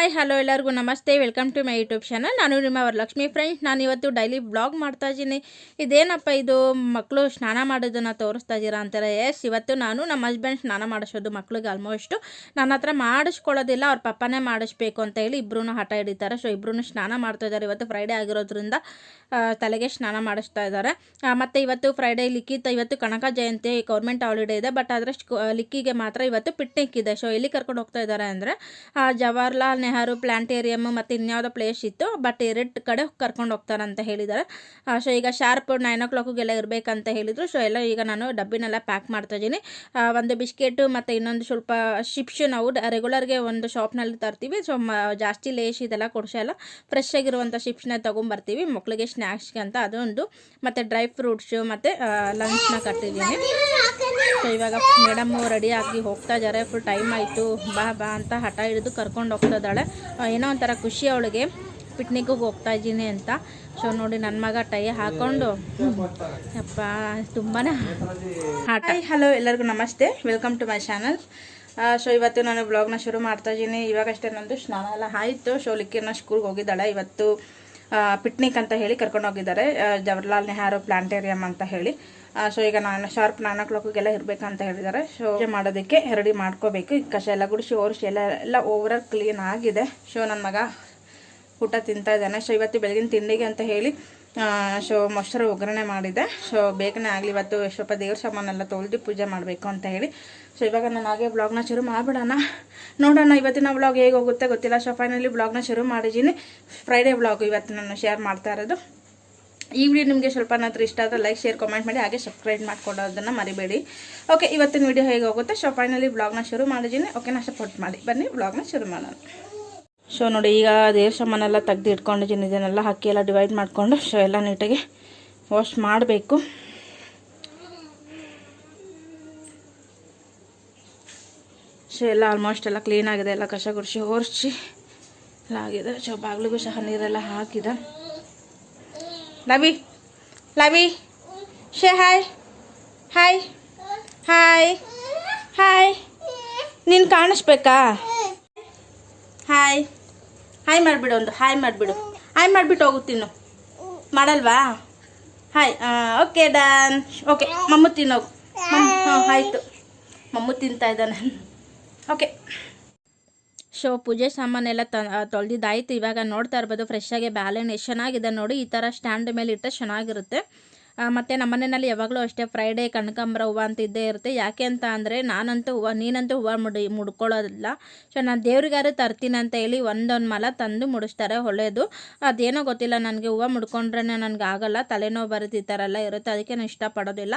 Hi, hello ಎಲ್ಲರಿಗೂ ನಮಸ್ತೆ. Welcome to my YouTube channel ನಾನು ನಿಮ್ಮ ವರಲಕ್ಷ್ಮಿ ಫ್ರೆಂಡ್ಸ್ ನಾನು ಇವತ್ತು ಡೈಲಿ ಬ್ಲಾಗ್ ಮಾಡ್ತಾ ಇದ್ದೀನಿ. ಇದೇನಪ್ಪ ಇದು? ಮಕ್ಕಳು ಸ್ನಾನ ಮಾಡೋದನ್ನು ತೋರಿಸ್ತಾ ಇದ್ದೀರಾ ಅಂತಾರೆ. ಎಸ್ ಇವತ್ತು ನಾನು ನಮ್ಮ ಹಸ್ಬೆಂಡ್ ಸ್ನಾನ ಮಾಡಿಸೋದು ಮಕ್ಳಿಗೆ ಆಲ್ಮೋಸ್ಟು ನನ್ನ ಹತ್ರ ಮಾಡಿಸ್ಕೊಳ್ಳೋದಿಲ್ಲ, ಅವ್ರ ಪಪ್ಪನೇ ಮಾಡಿಸ್ಬೇಕು ಅಂತ ಹೇಳಿ ಇಬ್ಬರೂ ಹಠ ಹಿಡಿತಾರೆ. ಸೊ ಇಬ್ಬರೂ ಸ್ನಾನ ಮಾಡ್ತಾ ಇದ್ದಾರೆ. ಇವತ್ತು ಫ್ರೈಡೇ ಆಗಿರೋದ್ರಿಂದ ತಲೆಗೆ ಸ್ನಾನ ಮಾಡಿಸ್ತಾ ಇದ್ದಾರೆ. ಮತ್ತು ಇವತ್ತು ಫ್ರೈಡೇ ಲಿಕ್ಕಿತ ಇವತ್ತು ಕನಕ ಜಯಂತಿ ಗೌರ್ಮೆಂಟ್ ಹಾಲಿಡೇ ಇದೆ. ಬಟ್ ಆದರೆ ಲಿಕ್ಕಿಗೆ ಮಾತ್ರ ಇವತ್ತು ಪಿಟ್ನಿಕ್ ಇದೆ. ಸೊ ಎಲ್ಲಿ ಕರ್ಕೊಂಡು ಹೋಗ್ತಾ ಇದ್ದಾರೆ ಅಂದರೆ ಜವಾಹರ್ಲಾಲ್ ನೆಹರು ಪ್ಲಾಂಟೇರಿಯಮ್ ಮತ್ತು ಇನ್ಯಾವುದೋ ಪ್ಲೇಸ್ ಇತ್ತು ಬಟ್ ಎರಡು ಕಡೆ ಕರ್ಕೊಂಡು ಹೋಗ್ತಾರೆ ಅಂತ ಹೇಳಿದ್ದಾರೆ ಸೊ ಈಗ ಶಾರ್ಪ್ ನೈನ್ ಓ ಕ್ಲಾಕಿಗೆಲ್ಲ ಇರಬೇಕಂತ ಹೇಳಿದರು. ಸೊ ಎಲ್ಲ ಈಗ ನಾನು ಡಬ್ಬಿನೆಲ್ಲ ಪ್ಯಾಕ್ ಮಾಡ್ತಾ ಇದ್ದೀನಿ. ಒಂದು ಬಿಸ್ಕೆಟು ಮತ್ತು ಇನ್ನೊಂದು ಸ್ವಲ್ಪ ಶಿಪ್ಸು ನಾವು ರೆಗ್ಯುಲರ್ಗೆ ಒಂದು ಶಾಪ್ನಲ್ಲಿ ತರ್ತೀವಿ. ಸೊ ಜಾಸ್ತಿ ಲೇಸ್ ಇದೆಲ್ಲ ಕೊಡಿಸೋಲ್ಲ ಫ್ರೆಶ್ ಆಗಿರುವಂಥ ಶಿಪ್ಸ್ನ ತೊಗೊಂಬರ್ತೀವಿ. ಮಕ್ಕಳಿಗೆ ಸ್ನ್ಯಾಕ್ಸ್ಗೆ ಅಂತ ಅದೊಂದು. ಮತ್ತು ಡ್ರೈ ಫ್ರೂಟ್ಸು ಮತ್ತು ಲಂಚ್ನ ಕಟ್ಟಿದ್ದೀನಿ. ಸೊ ಇವಾಗ ಮೇಡಮ್ ರೆಡಿ ಆಗಿ ಹೋಗ್ತಾ ಇದ್ದಾರೆ. ಫುಲ್ ಟೈಮ್ ಆಯಿತು. ಬಾ ಬಾ ಅಂತ ಹಠ ಹಿಡಿದು ಕರ್ಕೊಂಡು ಹೋಗ್ತಾ ಇದ್ದಾಳೆ. ಆ, ಏನೋ ಒಂಥರ ಖುಷಿ ಅವಳಿಗೆ. ಪಿಕ್ನಿಕ್ಗೆ ಹೋಗ್ತಾ ಇದ್ದೀನಿ ಅಂತ. ಸೊ ನೋಡಿ ನನ್ನ ಮಗ ಟೈ ಹಾಕೊಂಡು. ಅಪ್ಪ ತುಂಬಾ ಆಟ. ಹಲೋ ಎಲ್ಲರಿಗೂ ನಮಸ್ತೆ. Welcome to my channel so ಇವತ್ತು ನಾನು ಬ್ಲಾಗ್ನ ಶುರು ಮಾಡ್ತಾ ಇದ್ದೀನಿ. ಇವಾಗಷ್ಟೇ ನಂದು ಸ್ನಾನ ಎಲ್ಲ ಆಯಿತು. ಸೊ ಲಿಕ್ಕಿನ ಸ್ಕೂಲ್ಗೆ ಹೋಗಿದ್ದಾಳೆ. ಇವತ್ತು ಪಿಕ್ನಿಕ್ ಅಂತ ಹೇಳಿ ಕರ್ಕೊಂಡು ಆ, ಜವಾಹರ್ಲಾಲ್ ನೆಹರು ಪ್ಲಾಂಟೇರಿಯಂ ಅಂತ ಹೇಳಿ. ಸೊ ಈಗ ನಾನು ಶಾರ್ಪ್ ನೈನ್ ಓ ಕ್ಲಾಕ್ಗೆಲ್ಲ ಇರಬೇಕಂತ ಹೇಳಿದ್ದಾರೆ. ಸೊ ಮಾಡೋದಕ್ಕೆ ರೆಡಿ ಮಾಡ್ಕೋಬೇಕು. ಈ ಕಷ ಎಲ್ಲ ಗುಡಿಸಿ ಓರಿಸಿ ಎಲ್ಲ ಎಲ್ಲ ಓವರಾಲ್ ಕ್ಲೀನ್ ಆಗಿದೆ. ಸೊ ನನ್ನ ಮಗ ಊಟ ತಿಂತಾ ಇದ್ದಾನೆ. ಸೊ ಇವತ್ತು ಬೆಳಗಿನ ತಿಂಡಿಗೆ ಅಂತ ಹೇಳಿ ಸೊ ಮೊಸರು ಒಗ್ಗರಣೆ ಮಾಡಿದೆ. ಸೊ ಬೇಗನೆ ಆಗಲಿ, ಇವತ್ತು ಸ್ವಲ್ಪ ದೇವ್ರ ಸಾಮಾನೆಲ್ಲ ತೊಳೆದು ಪೂಜೆ ಮಾಡಬೇಕು ಅಂತ ಹೇಳಿ. ಸೊ ಇವಾಗ ನಾನು ಹಾಗೆ ಬ್ಲಾಗ್ನ ಶುರು ಮಾಡಿಬಿಡೋಣ. ನೋಡೋಣ, ಇವತ್ತಿನ ಬ್ಲಾಗ್ ಹೇಗೆ ಹೋಗುತ್ತೆ ಗೊತ್ತಿಲ್ಲ. ಸೊ ಫೈನಲಿ ಬ್ಲಾಗ್ನ ಶುರು ಮಾಡಿದ್ದೀನಿ. ಫ್ರೈಡೇ ಬ್ಲಾಗ್ ಇವತ್ತು ನಾನು ಶೇರ್ ಮಾಡ್ತಾ ಇರೋದು. ಈ ವಿಡಿಯೋ ನಿಮಗೆ ಸ್ವಲ್ಪ ನಂತರ ಇಷ್ಟ ಆದರೆ ಲೈಕ್ ಶೇರ್ ಕಮೆಂಟ್ ಮಾಡಿ, ಹಾಗೆ ಸಬ್ಸ್ಕ್ರೈಬ್ ಮಾಡ್ಕೊಡೋದನ್ನು ಮರಿಬೇಡಿ. ಓಕೆ ಇವತ್ತಿನ ವಿಡಿಯೋ ಹೇಗೆ ಹೋಗುತ್ತೆ? ಸೊ ಫೈನಲಿ ಬ್ಲಾಗ್ನ ಶುರು ಮಾಡಿದ್ದೀನಿ. ಓಕೆನಾ ಸಪೋರ್ಟ್ ಮಾಡಿ. ಬನ್ನಿ ಬ್ಲಾಗ್ನ ಶುರು ಮಾಡೋಣ. ಸೊ ನೋಡಿ, ಈಗ ದೇವ್ರ ಸಾಮಾನೆಲ್ಲ ತೆಗ್ದು ಇಟ್ಕೊಂಡಿದ್ದೀನಿ ಇದನ್ನೆಲ್ಲ ಹಾಕಿ ಎಲ್ಲ ಡಿವೈಡ್ ಮಾಡಿಕೊಂಡು ಸೊ ಎಲ್ಲ ನೀಟಾಗಿ ವಾಶ್ ಮಾಡಬೇಕು. ಸೊ ಎಲ್ಲ ಆಲ್ಮೋಸ್ಟ್ ಎಲ್ಲ ಕ್ಲೀನ್ ಆಗಿದೆ. ಎಲ್ಲ ಕಸ ಗುಡಿಸಿ ಓರಿಸಿ ಎಲ್ಲ ಆಗಿದೆ. ಸೊ ಬಾಗಿಲಿಗೂ ಸಹ ನೀರೆಲ್ಲ ಹಾಕಿದೆ. ಲವಿ ಲವಿ, ಶೇ ಹಾಯ್ ಹಾಯ್ ಹಾಯ್ ಹಾಯ್ ನೀನು ಕಾಣಿಸ್ಬೇಕಾ? ಹಾಯ್ ಹಾಯ್ ಮಾಡಿಬಿಡು ಒಂದು. ಹಾಯ್ ಮಾಡಿಬಿಡು. ಹಾಯ್ ಮಾಡಿಬಿಟ್ಟು ಹೋಗುತ್ತೀನು ಮಾಡಲ್ವಾ? ಹಾಯ್ ಓಕೆ ಡನ್ ಓಕೆ ಮಮ್ಮು ತಿನ್ನೋಗು. ಹಾಂ, ಆಯಿತು. ಮಮ್ಮು ತಿಂತಾ ಇದ್ದಾನೆ. ಓಕೆ ಸೊ ಪೂಜೆ ಸಾಮಾನೆಲ್ಲ ತ ತೊಳೆದಿದ್ದಾಯ್ತು. ಇವಾಗ ನೋಡ್ತಾ ಇರ್ಬೋದು ಫ್ರೆಶ್ ಆಗಿ ಬ್ಯಾಲೆನ್ ಎಷ್ಟು ಚೆನ್ನಾಗಿದೆ ನೋಡಿ, ಈ ಥರ ಸ್ಟ್ಯಾಂಡ್ ಮೇಲೆ ಇಟ್ಟರೆ ಚೆನ್ನಾಗಿರುತ್ತೆ. ಮತ್ತೆ ನಮ್ಮ ಮನೆಯಲ್ಲಿ ಯಾವಾಗಲೂ ಅಷ್ಟೇ ಫ್ರೈಡೇ ಕನಕಾಂಬರ ಹೂವು ಅಂತ ಇದ್ದೇ ಇರುತ್ತೆ. ಯಾಕೆ ಅಂತ ಅಂದರೆ ನಾನಂತೂ ಹೂವು, ನೀನಂತೂ ಹೂವು ಮುಡಿ, ಮುಡ್ಕೊಳ್ಳೋದಿಲ್ಲ. ಸೊ ನಾನು ದೇವ್ರಿಗಾರು ತರ್ತೀನಿ ಅಂತ ಹೇಳಿ ಒಂದೊಂದು ಮಲ ತಂದು ಮುಡಿಸ್ತಾರೆ ಒಳ್ಳೆಯದು ಅದೇನೋ ಗೊತ್ತಿಲ್ಲ, ನನಗೆ ಹೂವು ಮುಡ್ಕೊಂಡ್ರೆ ನನಗೆ ಆಗಲ್ಲ, ತಲೆನೋವು ಬರುತ್ತೆ ಈ ಥರ ಎಲ್ಲ ಇರುತ್ತೆ. ಅದಕ್ಕೆ ನಾನು ಇಷ್ಟಪಡೋದಿಲ್ಲ.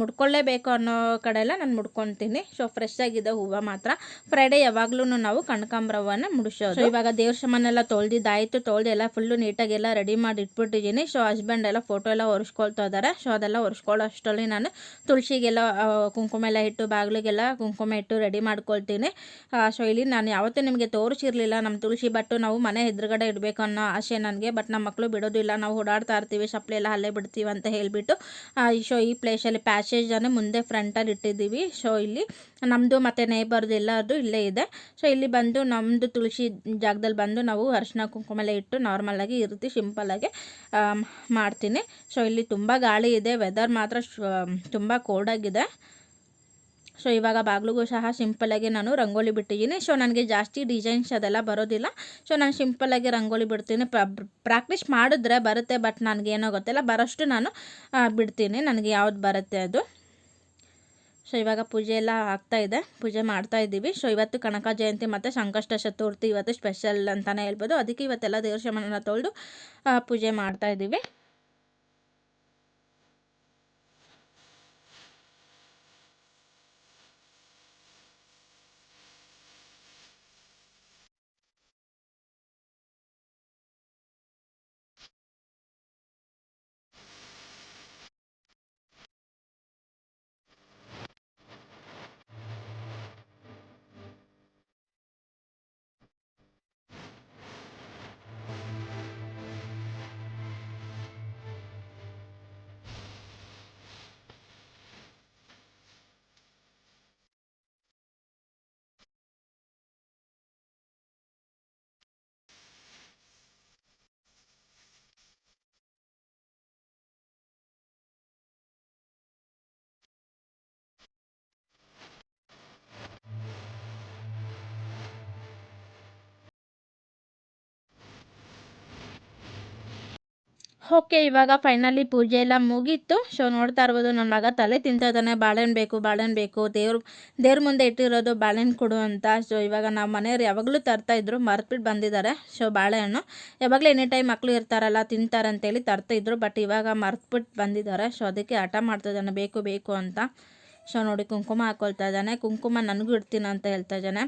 ಮುಡ್ಕೊಳ್ಳೇಬೇಕು ಅನ್ನೋ ಕಡೆ ಎಲ್ಲ ನಾನು ಮುಡ್ಕೊತೀನಿ. ಸೊ ಫ್ರೆಶ್ ಆಗಿದೆ ಹೂವು ಮಾತ್ರ. ಫ್ರೈಡೇ ಯಾವಾಗಲೂ ನಾವು ಕನಕಾಂಬರ ಹೂವನ್ನ ಮುಡಿಸೋದು. ಇವಾಗ ದೇವ್ರ ಶಮನೆಲ್ಲ ತೊಳ್ದಿದ್ದಾಯಿತು. ತೊಳೆದೆಲ್ಲ ಫುಲ್ಲು ನೀಟಾಗಿ ಎಲ್ಲ ರೆಡಿ ಮಾಡಿ ಇಟ್ಬಿಟ್ಟಿದ್ದೀನಿ. ಸೊ ಹಸ್ಬೆಂಡ್ ಎಲ್ಲ ಫೋಟೋ ಎಲ್ಲ ಒರೆಸ್ಕೊಳ್ತಾ ಇದ್ದಾರೆ ಸೊ ಅದೆಲ್ಲ ಒರೆಸ್ಕೊಳ್ಳೋ ಅಷ್ಟರಲ್ಲಿ ನಾನು ತುಳಸಿಗೆಲ್ಲ ಕುಂಕುಮ ಎಲ್ಲ ಇಟ್ಟು, ಬಾಗಿಲಿಗೆಲ್ಲ ಕುಂಕುಮ ಇಟ್ಟು ರೆಡಿ ಮಾಡ್ಕೊಳ್ತೀನಿ. ಸೊ ಇಲ್ಲಿ ನಾನು ಯಾವತ್ತೂ ನಿಮಗೆ ತೋರಿಸಿರಲಿಲ್ಲ ನಮ್ಮ ತುಳಸಿ ಬಟ್ಟು ನಾವು ಮನೆ ಎದುರುಗಡೆ ಇಡಬೇಕು ಅನ್ನೋ ಆಸೆ ನನಗೆ ಬಟ್ ನಮ್ಮ ಮಕ್ಕಳು ಬಿಡೋದಿಲ್ಲ ನಾವು ಓಡಾಡ್ತಾ ಇರ್ತೀವಿ ಸಪ್ಲಿ ಎಲ್ಲ ಅಲ್ಲೇ ಬಿಡ್ತೀವಿ ಅಂತ ಹೇಳಿಬಿಟ್ಟು. ಸೊ ಈ ಪ್ಲೇಸಲ್ಲಿ ಪ್ಯಾಸೇಜನ್ನು ಮುಂದೆ ಫ್ರಂಟಲ್ಲಿ ಇಟ್ಟಿದ್ದೀವಿ. ಸೊ ಇಲ್ಲಿ ನಮ್ಮದು ಮತ್ತು ನೇಬರ್ದು ಎಲ್ಲರದು ಇಲ್ಲೇ ಇದೆ. ಸೊ ಇಲ್ಲಿ ಬಂದು ನಮ್ಮದು ತುಳಸಿ ಜಾಗದಲ್ಲಿ ಬಂದು ನಾವು ಅರಿಶಿನ ಕುಂಕುಮ ಎಲ್ಲ ಇಟ್ಟು ನಾರ್ಮಲಾಗಿ ಇರ್ತಿ ಆಗಿ ಮಾಡ್ತೀನಿ. ಸೊ ಇಲ್ಲಿ ತುಂಬ ಗಾಳಿ ಇದೆ ವೆದರ್ ಮಾತ್ರ ತುಂಬ ಕೋಲ್ಡಾಗಿದೆ ಸೊ ಇವಾಗ ಬಾಗ್ಲಿಗೂ ಸಹ ಸಿಂಪಲ್ಲಾಗಿ ನಾನು ರಂಗೋಲಿ ಬಿಟ್ಟಿದ್ದೀನಿ. ಸೊ ನನಗೆ ಜಾಸ್ತಿ ಡಿಸೈನ್ಸ್ ಅದೆಲ್ಲ ಬರೋದಿಲ್ಲ. ಸೊ ನಾನು ಸಿಂಪಲ್ಲಾಗಿ ರಂಗೋಲಿ ಬಿಡ್ತೀನಿ. ಪ್ರಾಕ್ಟೀಸ್ ಮಾಡಿದ್ರೆ ಬರುತ್ತೆ ಬಟ್ ನನಗೇನೋ ಗೊತ್ತಿಲ್ಲ. ಬರೋಷ್ಟು ನಾನು ಬಿಡ್ತೀನಿ. ನನಗೆ ಯಾವ್ದು ಬರುತ್ತೆ ಅದು. ಸೊ ಇವಾಗ ಪೂಜೆ ಎಲ್ಲ ಆಗ್ತಾ ಇದೆ. ಪೂಜೆ ಮಾಡ್ತಾ ಇದ್ದೀವಿ. ಸೊ ಇವತ್ತು ಕನಕ ಜಯಂತಿ ಮತ್ತು ಸಂಕಷ್ಟ ಚತುರ್ಥಿ ಇವತ್ತು ಸ್ಪೆಷಲ್ ಅಂತಲೇ ಹೇಳ್ಬೋದು. ಅದಕ್ಕೆ ಇವತ್ತೆಲ್ಲ ದೇವ್ರ ಶಮನ ತೊಳೆದು ಪೂಜೆ ಮಾಡ್ತಾ ಇದ್ದೀವಿ. ಓಕೆ, ಇವಾಗ ಫೈನಲಿ ಪೂಜೆ ಎಲ್ಲ ಮುಗೀತು. ಸೊ ನೋಡ್ತಾ ಇರ್ಬೋದು ನನ್ನ ಮಗ ತಲೆ ತಿಂತಾ ಇದ್ದಾನೆ ಬಾಳೆಹಣ್ಣು ಬೇಕು ಬಾಳೆಹಣ್ಣು ಬೇಕು. ದೇವ್ರ ದೇವ್ರ ಮುಂದೆ ಇಟ್ಟಿರೋದು ಬಾಳೆಹಣ್ಣು ಕೊಡು ಅಂತ. ಸೊ ಇವಾಗ ನಮ್ಮ ಮನೆಯವ್ರು ಯಾವಾಗಲೂ ತರ್ತಾ ಇದ್ರು ಮರ್ತ್ಬಿಟ್ಟು ಬಂದಿದ್ದಾರೆ. ಸೊ ಬಾಳೆಹಣ್ಣು. ಯಾವಾಗಲೂ ಎನಿ ಟೈಮ್ ಮಕ್ಕಳು ಇರ್ತಾರಲ್ಲ, ತಿಂತಾರೆ ಅಂತೇಳಿ ತರ್ತಾ ಇದ್ರು, ಬಟ್ ಇವಾಗ ಮರ್ತ್ಬಿಟ್ಟು ಬಂದಿದ್ದಾರೆ. ಸೊ ಅದಕ್ಕೆ ಹಠ ಮಾಡ್ತಾ ಇದ್ದಾನೆ. ಬೇಕು ಬೇಕು ಅಂತ. ಸೊ ನೋಡಿ, ಕುಂಕುಮ ಹಾಕೊಳ್ತಾ ಇದ್ದಾನೆ. ಕುಂಕುಮ ನನಗೂ ಇಡ್ತೀನಿ ಅಂತ ಹೇಳ್ತಾ ಇದ್ದಾನೆ.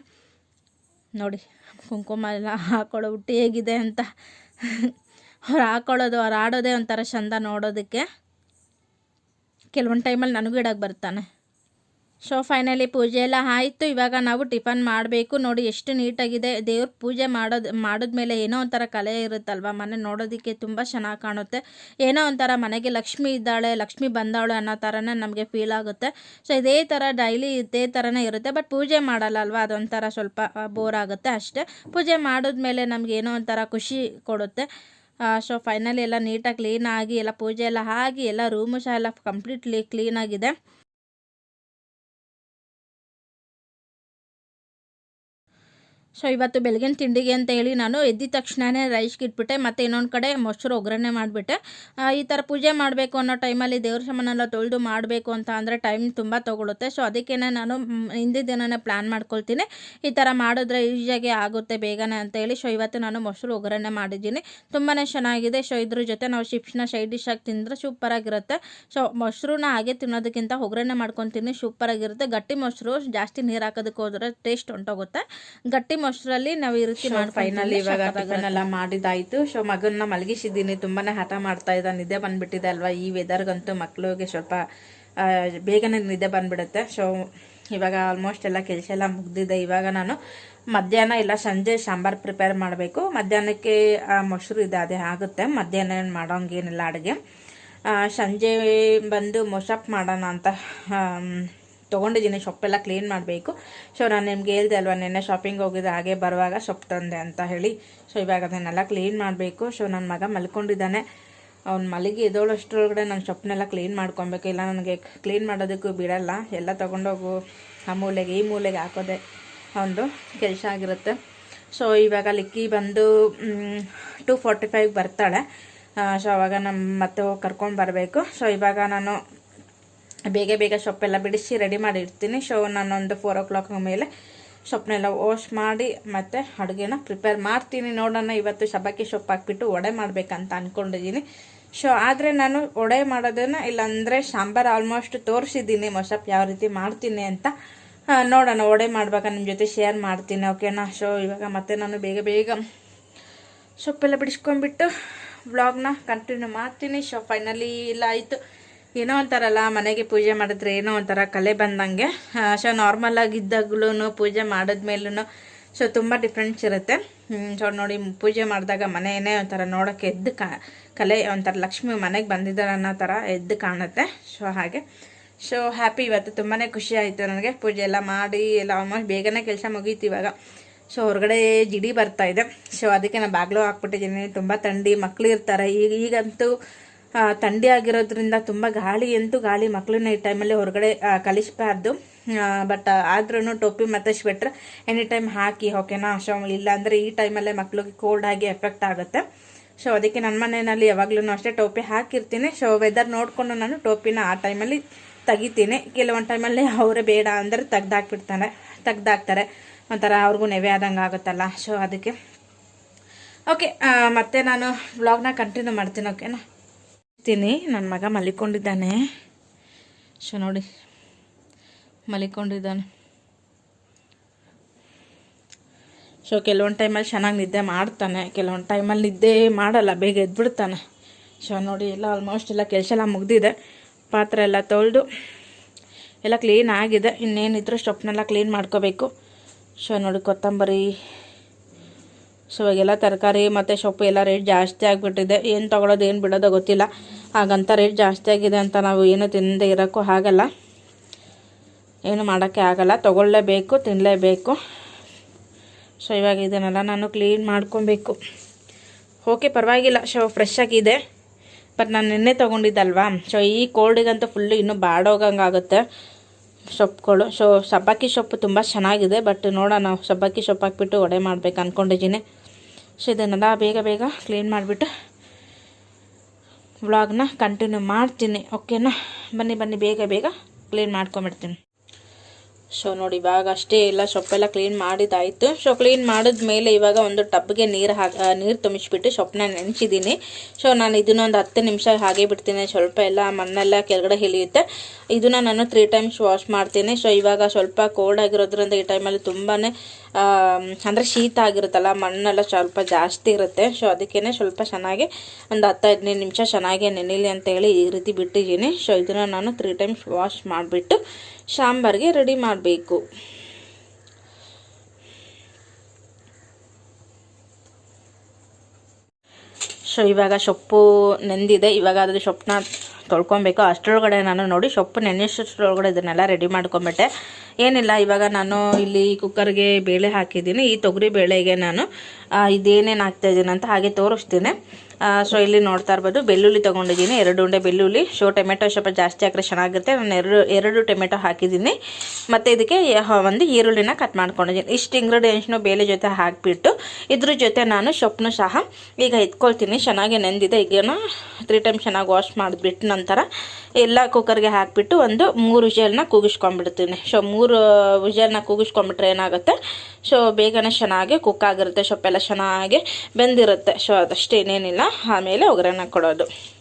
ನೋಡಿ, ಕುಂಕುಮ ಎಲ್ಲ ಹಾಕೊಳ್ಳೋಬಿಟ್ಟು ಹೇಗಿದೆ ಅಂತ. ಅವ್ರು ಹಾಕೊಳ್ಳೋದು, ಅವ್ರು ಆಡೋದೇ ಒಂಥರ ಚಂದ ನೋಡೋದಕ್ಕೆ. ಕೆಲವೊಂದು ಟೈಮಲ್ಲಿ ನನಗೂ ಇಡಕ್ಕೆ ಬರ್ತಾನೆ. ಸೊ ಫೈನಲಿ ಪೂಜೆ ಎಲ್ಲ ಆಯಿತು. ಇವಾಗ ನಾವು ಟಿಫನ್ ಮಾಡಬೇಕು. ನೋಡಿ ಎಷ್ಟು ನೀಟಾಗಿದೆ. ದೇವ್ರ ಪೂಜೆ ಮಾಡೋದು ಮಾಡಿದ್ಮೇಲೆ ಏನೋ ಒಂಥರ ಕಲೆ ಇರುತ್ತಲ್ವ? ಮನೆ ನೋಡೋದಕ್ಕೆ ತುಂಬ ಚೆನ್ನಾಗಿ ಕಾಣುತ್ತೆ. ಏನೋ ಒಂಥರ ಮನೆಗೆ ಲಕ್ಷ್ಮಿ ಇದ್ದಾಳೆ, ಲಕ್ಷ್ಮಿ ಬಂದಾಳೆ ಅನ್ನೋ ಥರನೇ ನಮಗೆ ಫೀಲ್ ಆಗುತ್ತೆ. ಸೊ ಇದೇ ಥರ ಡೈಲಿ ಇದೇ ಥರನೇ ಇರುತ್ತೆ. ಬಟ್ ಪೂಜೆ ಮಾಡಲ್ಲ ಅಲ್ವಾ? ಅದೊಂಥರ ಸ್ವಲ್ಪ ಬೋರ್ ಆಗುತ್ತೆ ಅಷ್ಟೇ. ಪೂಜೆ ಮಾಡಿದ್ಮೇಲೆ ನಮಗೇನೋ ಒಂಥರ ಖುಷಿ ಕೊಡುತ್ತೆ. ಸೊ ಫೈನಲಿ ಎಲ್ಲ ನೀಟಾಗಿ ಕ್ಲೀನಾಗಿ ಎಲ್ಲ ಪೂಜೆ ಎಲ್ಲ ಆಗಿ ಎಲ್ಲ ರೂಮು ಸಹ ಎಲ್ಲ ಕಂಪ್ಲೀಟ್ಲಿ ಕ್ಲೀನಾಗಿದೆ ಸೊ, ಇವತ್ತು ಬೆಳಗಿನ ತಿಂಡಿಗೆ ಅಂತ ಹೇಳಿ ನಾನು ಎದ್ದಿದ ತಕ್ಷಣವೇ ರೈಸ್ಗೆ ಇಟ್ಬಿಟ್ಟೆ, ಮತ್ತು ಇನ್ನೊಂದು ಕಡೆ ಮೊಸರು ಒಗ್ಗರಣೆ ಮಾಡಿಬಿಟ್ಟೆ. ಈ ಥರ ಪೂಜೆ ಮಾಡಬೇಕು ಅನ್ನೋ ಟೈಮಲ್ಲಿ ದೇವ್ರ ಸಾಮಾನೆಲ್ಲ ತೊಳೆದು ಮಾಡಬೇಕು ಅಂತ ಅಂದರೆ ಟೈಮ್ ತುಂಬ ತೊಗೊಳುತ್ತೆ. ಸೊ ಅದಕ್ಕೇ ನಾನು ಹಿಂದಿನ ದಿನನೇ ಪ್ಲ್ಯಾನ್ ಮಾಡ್ಕೊಳ್ತೀನಿ. ಈ ಥರ ಮಾಡಿದ್ರೆ ಈಸಿಯಾಗಿ ಆಗುತ್ತೆ ಬೇಗನೆ ಅಂತ ಹೇಳಿ. ಸೊ, ಇವತ್ತು ನಾನು ಮೊಸರು ಒಗ್ಗರಣೆ ಮಾಡಿದ್ದೀನಿ. ತುಂಬಾ ಚೆನ್ನಾಗಿದೆ. ಸೊ, ಇದ್ರ ಜೊತೆ ನಾವು ಚಿಪ್ಸ್ನ ಸೈಡ್ ಡಿಶ್ ಆಗಿ ತಿಂದರೆ ಸೂಪರಾಗಿರುತ್ತೆ ಸೊ ಮೊಸರನ್ನ ಹಾಗೆ ತಿನ್ನೋದಕ್ಕಿಂತ ಒಗ್ಗರಣೆ ಮಾಡ್ಕೊತೀನಿ ಸೂಪರಾಗಿರುತ್ತೆ ಗಟ್ಟಿ ಮೊಸರು ಜಾಸ್ತಿ ನೀರು ಹಾಕೋದಕ್ಕೆ ಹೋದ್ರೆ ಟೇಸ್ಟ್ ಹೊಂಟೋಗುತ್ತೆ ಗಟ್ಟಿ ಮೊಸರಲ್ಲಿ ನಾವು ಈ ರೀತಿ ಮಾಡಿ ಫೈನಲ್ ಇವಾಗ ಟಿಫನ್ ಎಲ್ಲ ಮಾಡಿದಾಯ್ತು. ಸೊ ಮಗನ್ನ ಮಲಗಿಸಿದ್ದೀನಿ. ತುಂಬಾನೇ ಹಠ ಮಾಡ್ತಾ ಇದ್ದ ನಿದ್ದೆ ಬಂದ್ಬಿಟ್ಟಿದೆ ಅಲ್ವಾ? ಈ ವೆದರ್ಗಂತೂ ಮಕ್ಳಿಗೆ ಸ್ವಲ್ಪ ಬೇಗನೆ ನಿದ್ದೆ ಬಂದ್ಬಿಡುತ್ತೆ. ಸೊ ಇವಾಗ ಆಲ್ಮೋಸ್ಟ್ ಎಲ್ಲ ಕೆಲಸ ಎಲ್ಲ ಮುಗ್ದಿದೆ. ಇವಾಗ ನಾನು ಮಧ್ಯಾಹ್ನ ಇಲ್ಲ ಸಂಜೆ ಸಾಂಬಾರ್ ಪ್ರಿಪೇರ್ ಮಾಡಬೇಕು. ಮಧ್ಯಾಹ್ನಕ್ಕೆ ಮೊಸರು ಇದೆ ಅದೇ ಆಗುತ್ತೆ. ಮಧ್ಯಾಹ್ನ ಏನು ಮಾಡೋಂಗೇನಿಲ್ಲ ಅಡುಗೆ. ಸಂಜೆ ಬಂದು ಮೊಸಪ್ ಮಾಡೋಣ ಅಂತ ತೊಗೊಂಡಿದ್ದೀನಿ ಸೊಪ್ಪೆಲ್ಲ ಕ್ಲೀನ್ ಮಾಡಬೇಕು. ಸೊ ನಾನು ನಿಮ್ಗೆ ಹೇಳ್ದೆ ಅಲ್ವಾ, ನಿನ್ನೆ ಶಾಪಿಂಗ್ ಹೋಗಿದ್ದೆ ಹಾಗೆ ಬರುವಾಗ ಶಾಪ್ ತಂದೆ ಅಂತ ಹೇಳಿ. ಸೊ ಇವಾಗ ಅದನ್ನೆಲ್ಲ ಕ್ಲೀನ್ ಮಾಡಬೇಕು. ಸೊ ನನ್ನ ಮಗ ಮಲ್ಕೊಂಡಿದ್ದಾನೆ. ಅವ್ನು ಮಲಗಿ ಎದ್ದೋಳಷ್ಟರೊಳಗಡೆ ನಾನು ಶಾಪ್ನೆಲ್ಲ ಕ್ಲೀನ್ ಮಾಡ್ಕೊಬೇಕು. ಇಲ್ಲ, ನನಗೆ ಕ್ಲೀನ್ ಮಾಡೋದಕ್ಕೂ ಬಿಡಲ್ಲ. ಎಲ್ಲ ತೊಗೊಂಡೋಗು. ಆ ಮೂಲೆಗೆ, ಈ ಮೂಲೆಗೆ ಹಾಕೋದೆ ಒಂದು ಕೆಲಸ ಆಗಿರುತ್ತೆ. ಸೊ ಇವಾಗ ಲಿಕ್ಕಿ ಬಂದು ಟೂ ಫಾರ್ಟಿ ಫೈವ್ ಬರ್ತಾಳೆ. ಸೊ ಅವಾಗ ನಮ್ಮ ಮತ್ತೆ ಹೋಗಿ ಕರ್ಕೊಂಡು ಬರಬೇಕು. ಸೊ ಇವಾಗ ನಾನು ಬೇಗ ಬೇಗ ಸೊಪ್ಪೆಲ್ಲ ಬಿಡಿಸಿ ರೆಡಿ ಮಾಡಿ ಇಡ್ತೀನಿ ಸೊ ನಾನೊಂದು ಫೋರ್ ಓ ಕ್ಲಾಕ್ ಮೇಲೆ ಸೊಪ್ಪನ್ನೆಲ್ಲ ವಾಶ್ ಮಾಡಿ ಮತ್ತೆ ಅಡುಗೆನ ಪ್ರಿಪೇರ್ ಮಾಡ್ತೀನಿ. ನೋಡೋಣ ಇವತ್ತು ಸಬ್ಬಕ್ಕಿ ಸೊಪ್ಪು ಹಾಕ್ಬಿಟ್ಟು ವಡೆ ಮಾಡಬೇಕಂತ ಅಂದ್ಕೊಂಡಿದ್ದೀನಿ ಸೊ ಆದರೆ ನಾನು ವಡೆ ಮಾಡೋದನ್ನು ಇಲ್ಲಾಂದರೆ ಸಾಂಬಾರು ಆಲ್ಮೋಸ್ಟ್ ತೋರಿಸಿದ್ದೀನಿ. ಮೊಸಪ್ ಯಾವ ರೀತಿ ಮಾಡ್ತೀನಿ ಅಂತ ನೋಡೋಣ. ವಡೆ ಮಾಡುವಾಗ ನಿಮ್ಮ ಜೊತೆ ಶೇರ್ ಮಾಡ್ತೀನಿ ಓಕೆನಾ ಸೊ ಇವಾಗ ಮತ್ತೆ ನಾನು ಬೇಗ ಬೇಗ ಸೊಪ್ಪೆಲ್ಲ ಬಿಡಿಸ್ಕೊಂಡ್ಬಿಟ್ಟು ವ್ಲಾಗ್ನ ಕಂಟಿನ್ಯೂ ಮಾಡ್ತೀನಿ. ಸೊ ಫೈನಲಿ ಇಲ್ಲ, ಆಯಿತು. ಏನೋ ಒಂಥರಲ್ಲ, ಮನೆಗೆ ಪೂಜೆ ಮಾಡಿದ್ರೆ ಏನೋ ಒಂಥರ ಕಲೆ ಬಂದಂಗೆ. ಸೊ ನಾರ್ಮಲ್ ಆಗಿದ್ದಾಗ್ಲೂ ಪೂಜೆ ಮಾಡಿದ್ಮೇಲೂ ಸೊ ತುಂಬ ಡಿಫ್ರೆನ್ಸ್ ಇರುತ್ತೆ. ಸೊ ನೋಡಿ, ಪೂಜೆ ಮಾಡಿದಾಗ ಮನೆಯೇ ಒಂಥರ ನೋಡೋಕ್ಕೆ ಎದ್ದು ಕಾ, ಕಲೆ, ಒಂಥರ ಲಕ್ಷ್ಮಿ ಮನೆಗೆ ಬಂದಿದ್ದಾರೆ ಅನ್ನೋ ಥರ ಎದ್ದು ಕಾಣುತ್ತೆ. ಸೊ ಹಾಗೆ ಸೊ ಹ್ಯಾಪಿ ಇವತ್ತು ತುಂಬಾ ಖುಷಿ ಆಯಿತು ನನಗೆ. ಪೂಜೆ ಎಲ್ಲ ಮಾಡಿ, ಎಲ್ಲ ಆಲ್ಮೋಸ್ಟ್ ಬೇಗನೆ ಕೆಲಸ ಮುಗೀತು ಇವಾಗ. ಸೊ ಹೊರಗಡೆ ಜಿಡಿ ಬರ್ತಾ ಇದೆ. ಸೊ ಅದಕ್ಕೆ ನಾನು ಬಾಗಿಲು ಹಾಕ್ಬಿಟ್ಟಿದ್ದೀನಿ. ತುಂಬ ಥಂಡಿ ಮಕ್ಕಳು ಇರ್ತಾರೆ. ಈಗ, ಈಗಂತೂ ಥಂಡಿ ಆಗಿರೋದ್ರಿಂದ ತುಂಬ ಗಾಳಿ ಅಂತೂ ಗಾಳಿ ಮಕ್ಕಳನ್ನ ಈ ಟೈಮಲ್ಲಿ ಹೊರಗಡೆ ಕಲಿಸಬಾರ್ದು ಬಟ್ ಆದ್ರೂ ಟೋಪಿ ಮತ್ತು ಸ್ವೆಟ್ರ್ ಎನಿ ಟೈಮ್ ಹಾಕಿ ಓಕೆನಾ ಸೊ ಇಲ್ಲಾಂದರೆ ಈ ಟೈಮಲ್ಲೇ ಮಕ್ಳಿಗೆ ಕೋಲ್ಡ್ ಆಗಿ ಎಫೆಕ್ಟ್ ಆಗುತ್ತೆ. ಸೊ ಅದಕ್ಕೆ ನನ್ನ ಮನೆಯಲ್ಲಿ ಯಾವಾಗಲೂ ಅಷ್ಟೇ ಟೋಪಿ ಹಾಕಿರ್ತೀನಿ. ಸೊ ವೆದರ್ ನೋಡಿಕೊಂಡು ನಾನು ಟೋಪಿನ ಆ ಟೈಮಲ್ಲಿ ತೆಗಿತೀನಿ. ಕೆಲವೊಂದು ಟೈಮಲ್ಲಿ ಅವರೇ ಬೇಡ ಅಂದರೆ ತೆಗ್ದಾಕ್ಬಿಡ್ತಾರೆ, ತೆಗ್ದಾಕ್ತಾರೆ. ಒಂಥರ ಅವ್ರಿಗೂ ನೆವೆ ಆದಂಗೆ ಆಗುತ್ತಲ್ಲ. ಸೊ ಅದಕ್ಕೆ ಓಕೆ ಮತ್ತೆ ನಾನು ವ್ಲಾಗ್ನ ಕಂಟಿನ್ಯೂ ಮಾಡ್ತೀನಿ ಓಕೆನಾ ಇರ್ತೀನಿ ನನ್ನ ಮಗ ಮಲಿಕೊಂಡಿದ್ದಾನೆ. ಸೊ ನೋಡಿ. ಮಲಿಕೊಂಡಿದ್ದಾನೆ. ಸೊ ಕೆಲವೊಂದು ಟೈಮಲ್ಲಿ ಚೆನ್ನಾಗಿ ನಿದ್ದೆ ಮಾಡ್ತಾನೆ. ಕೆಲವೊಂದು ಟೈಮಲ್ಲಿ ನಿದ್ದೆ ಮಾಡಲ್ಲ, ಬೇಗ ಎದ್ಬಿಡ್ತಾನೆ. ಸೊ ನೋಡಿ, ಎಲ್ಲ ಆಲ್ಮೋಸ್ಟ್ ಎಲ್ಲ ಕೆಲಸ ಎಲ್ಲ ಮುಗ್ದಿದೆ. ಪಾತ್ರೆ ಎಲ್ಲ ತೊಳೆದು ಎಲ್ಲ ಕ್ಲೀನ್ ಆಗಿದೆ. ಇನ್ನೇನಿದ್ರು ಸ್ಟೊಪ್ನೆಲ್ಲ ಕ್ಲೀನ್ ಮಾಡ್ಕೋಬೇಕು. ಸೊ ನೋಡಿ, ಕೊತ್ತಂಬರಿ ಸೊ ಇವಾಗೆಲ್ಲ ತರಕಾರಿ ಮತ್ತು ಸೊಪ್ಪು ಎಲ್ಲ ರೇಟ್ ಜಾಸ್ತಿ ಆಗಿಬಿಟ್ಟಿದೆ. ಏನು ತೊಗೊಳೋದು, ಏನು ಬಿಡೋದು ಗೊತ್ತಿಲ್ಲ. ಹಾಗಂತ ರೇಟ್ ಜಾಸ್ತಿ ಆಗಿದೆ ಅಂತ ನಾವು ಏನು ತಿನ್ನದೆ ಇರೋಕ್ಕೂ ಆಗಲ್ಲ. ಏನು ಮಾಡೋಕ್ಕೆ ಆಗಲ್ಲ. ತೊಗೊಳ್ಳೇಬೇಕು ತಿನ್ನಲೇಬೇಕು ಸೊ ಇವಾಗ ಇದನ್ನೆಲ್ಲ ನಾನು ಕ್ಲೀನ್ ಮಾಡ್ಕೊಬೇಕು. ಓಕೆ ಪರವಾಗಿಲ್ಲ. ಸೊ ಫ್ರೆಶ್ ಆಗಿದೆ. ಬಟ್ ನಾನು ನಿನ್ನೆ ತೊಗೊಂಡಿದ್ದಲ್ವಾ? ಸೊ ಈ ಕೋಲ್ಡಿಗಂತೂ ಫುಲ್ಲು ಇನ್ನೂ ಬಾಡೋಗಂಗಾಗುತ್ತೆ ಸೊಪ್ಪುಗಳು ಸೊ ಸಬ್ಬಕ್ಕಿ ಸೊಪ್ಪು ತುಂಬ ಚೆನ್ನಾಗಿದೆ. ಬಟ್ ನೋಡೋಣ. ಸಬ್ಬಕ್ಕಿ ಸೊಪ್ಪು ಹಾಕ್ಬಿಟ್ಟು ವಡೆ ಮಾಡ್ಬೇಕು ಅಂದ್ಕೊಂಡಿದ್ದೀನಿ ಸೊ, ಇದನ್ನೆಲ್ಲ ಬೇಗ ಬೇಗ ಕ್ಲೀನ್ ಮಾಡಿಬಿಟ್ಟು ವ್ಲಾಗ್ನ ಕಂಟಿನ್ಯೂ ಮಾಡ್ತೀನಿ. ಓಕೆನಾ ಬನ್ನಿ ಬನ್ನಿ, ಬೇಗ ಬೇಗ ಕ್ಲೀನ್ ಮಾಡ್ಕೊಂಬಿಡ್ತೀನಿ ಸೊ ನೋಡಿ, ಇವಾಗ ಅಷ್ಟೇ ಎಲ್ಲ ಸೊಪ್ಪೆಲ್ಲ ಕ್ಲೀನ್ ಮಾಡಿದ್ದಾಯಿತು ಸೊ ಕ್ಲೀನ್ ಮಾಡಿದ ಮೇಲೆ ಇವಾಗ ಒಂದು ಟಬ್ಗೆ ನೀರು ಹಾಕಿ ನೀರು ತುಂಬಿಸ್ಬಿಟ್ಟು ಸೊಪ್ಪನ್ನ ನೆನೆಸಿದ್ದೀನಿ ಸೊ ನಾನು ಇದನ್ನೊಂದು ಹತ್ತು ನಿಮಿಷ ಹಾಗೆ ಬಿಡ್ತೀನಿ. ಸ್ವಲ್ಪ ಎಲ್ಲ ಮಣ್ಣೆಲ್ಲ ಕೆಳಗಡೆ ಹಿಳಿಯುತ್ತೆ. ಇದನ್ನ ನಾನು ತ್ರೀ ಟೈಮ್ಸ್ ವಾಶ್ ಮಾಡ್ತೀನಿ. ಸೊ ಇವಾಗ ಸ್ವಲ್ಪ ಕೋಲ್ಡ್ ಆಗಿರೋದ್ರಿಂದ ಈ ಟೈಮಲ್ಲಿ ತುಂಬಾ ಅಂದರೆ ಶೀತ ಆಗಿರುತ್ತಲ್ಲ, ಮಣ್ಣೆಲ್ಲ ಸ್ವಲ್ಪ ಜಾಸ್ತಿ ಇರುತ್ತೆ. ಸೊ ಅದಕ್ಕೇ ಸ್ವಲ್ಪ ಚೆನ್ನಾಗಿ ಒಂದು ಹತ್ತು ಹದಿನೈದು ನಿಮಿಷ ಚೆನ್ನಾಗಿ ನೆನೆಲಿ ಅಂತೇಳಿ ಈ ರೀತಿ ಬಿಟ್ಟಿದ್ದೀನಿ. ಸೊ ಇದನ್ನು ನಾನು ತ್ರೀ ಟೈಮ್ಸ್ ವಾಶ್ ಮಾಡಿಬಿಟ್ಟು ಸಾಂಬಾರಿಗೆ ರೆಡಿ ಮಾಡಬೇಕು. ಸೊ, ಇವಾಗ ಸೊಪ್ಪು ನೆಂದಿದೆ. ಇವಾಗ ಅದ್ರ ಸೊಪ್ಪನ್ನ ತೊಳ್ಕೊಬೇಕು. ಅಷ್ಟರೊಳಗಡೆ ನಾನು ನೋಡಿ ಸೊಪ್ಪು ನೆನೆಸೋಷ್ಟ್ರೊಳಗಡೆ ಇದನ್ನೆಲ್ಲ ರೆಡಿ ಮಾಡ್ಕೊಂಬಿಟ್ಟೆ. ಏನಿಲ್ಲ, ಇವಾಗ ನಾನು ಇಲ್ಲಿ ಕುಕ್ಕರ್ಗೆ ಬೇಳೆ ಹಾಕಿದ್ದೀನಿ. ಈ ತೊಗರಿ ಬೇಳೆಗೆ ನಾನು ಇದೇನೇನು ಹಾಕ್ತಾಯಿದ್ದೀನಿ ಅಂತ ಹಾಗೆ ತೋರಿಸ್ತೀನಿ. ಸೊ ಇಲ್ಲಿ ನೋಡ್ತಾ ಇರ್ಬೋದು, ಬೆಳ್ಳುಳ್ಳಿ ತೊಗೊಂಡಿದ್ದೀನಿ, ಎರಡು ಉಂಡೆ ಬೆಳ್ಳುಳ್ಳಿ. ಸೊ ಟೊಮೆಟೊ ಸ್ವಲ್ಪ ಜಾಸ್ತಿ ಹಾಕಿದ್ರೆ ಚೆನ್ನಾಗಿರುತ್ತೆ ನಾನು ಎರಡು ಎರಡು ಟೊಮೆಟೊ ಹಾಕಿದ್ದೀನಿ. ಮತ್ತು ಇದಕ್ಕೆ ಒಂದು ಈರುಳ್ಳಿನ ಕಟ್ ಮಾಡ್ಕೊಂಡಿದ್ದೀನಿ. ಇಷ್ಟು ಇಂಗ್ರೀಡಿಯೆಂಟ್ಸ್ನು ಬೇಲೆ ಜೊತೆ ಹಾಕಿಬಿಟ್ಟು, ಇದ್ರ ಜೊತೆ ನಾನು ಸೊಪ್ಪನ್ನು ಸಹ ಈಗ ಎತ್ಕೊಳ್ತೀನಿ. ಚೆನ್ನಾಗಿ ನೆಂದಿದೆ. ಈಗೇನು ತ್ರೀ ಟೈಮ್ ಚೆನ್ನಾಗಿ ವಾಶ್ ಮಾಡಿಬಿಟ್ಟು ನಂತರ ಎಲ್ಲ ಕುಕ್ಕರ್ಗೆ ಹಾಕಿಬಿಟ್ಟು ಒಂದು ಮೂರು ವಿಷಲ್ನ ಕೂಗಿಸ್ಕೊಂಡ್ಬಿಡ್ತೀನಿ. ಸೊ ಮೂರು ವಿಷಲ್ನ ಕೂಗಿಸ್ಕೊಂಡ್ಬಿಟ್ರೆ ಏನಾಗುತ್ತೆ? ಸೊ ಬೇಗನೆ ಚೆನ್ನಾಗಿ ಕುಕ್ ಆಗಿರುತ್ತೆ. ಸೊಪ್ಪೆಲ್ಲ ಚೆನ್ನಾಗಿ ಬೆಂದಿರುತ್ತೆ. ಸೊ ಅದಷ್ಟೇ ಏನೇನಿಲ್ಲ ಆಮೇಲೆ ಒಗ್ಗರಣೆ ಕೊಡೋದು.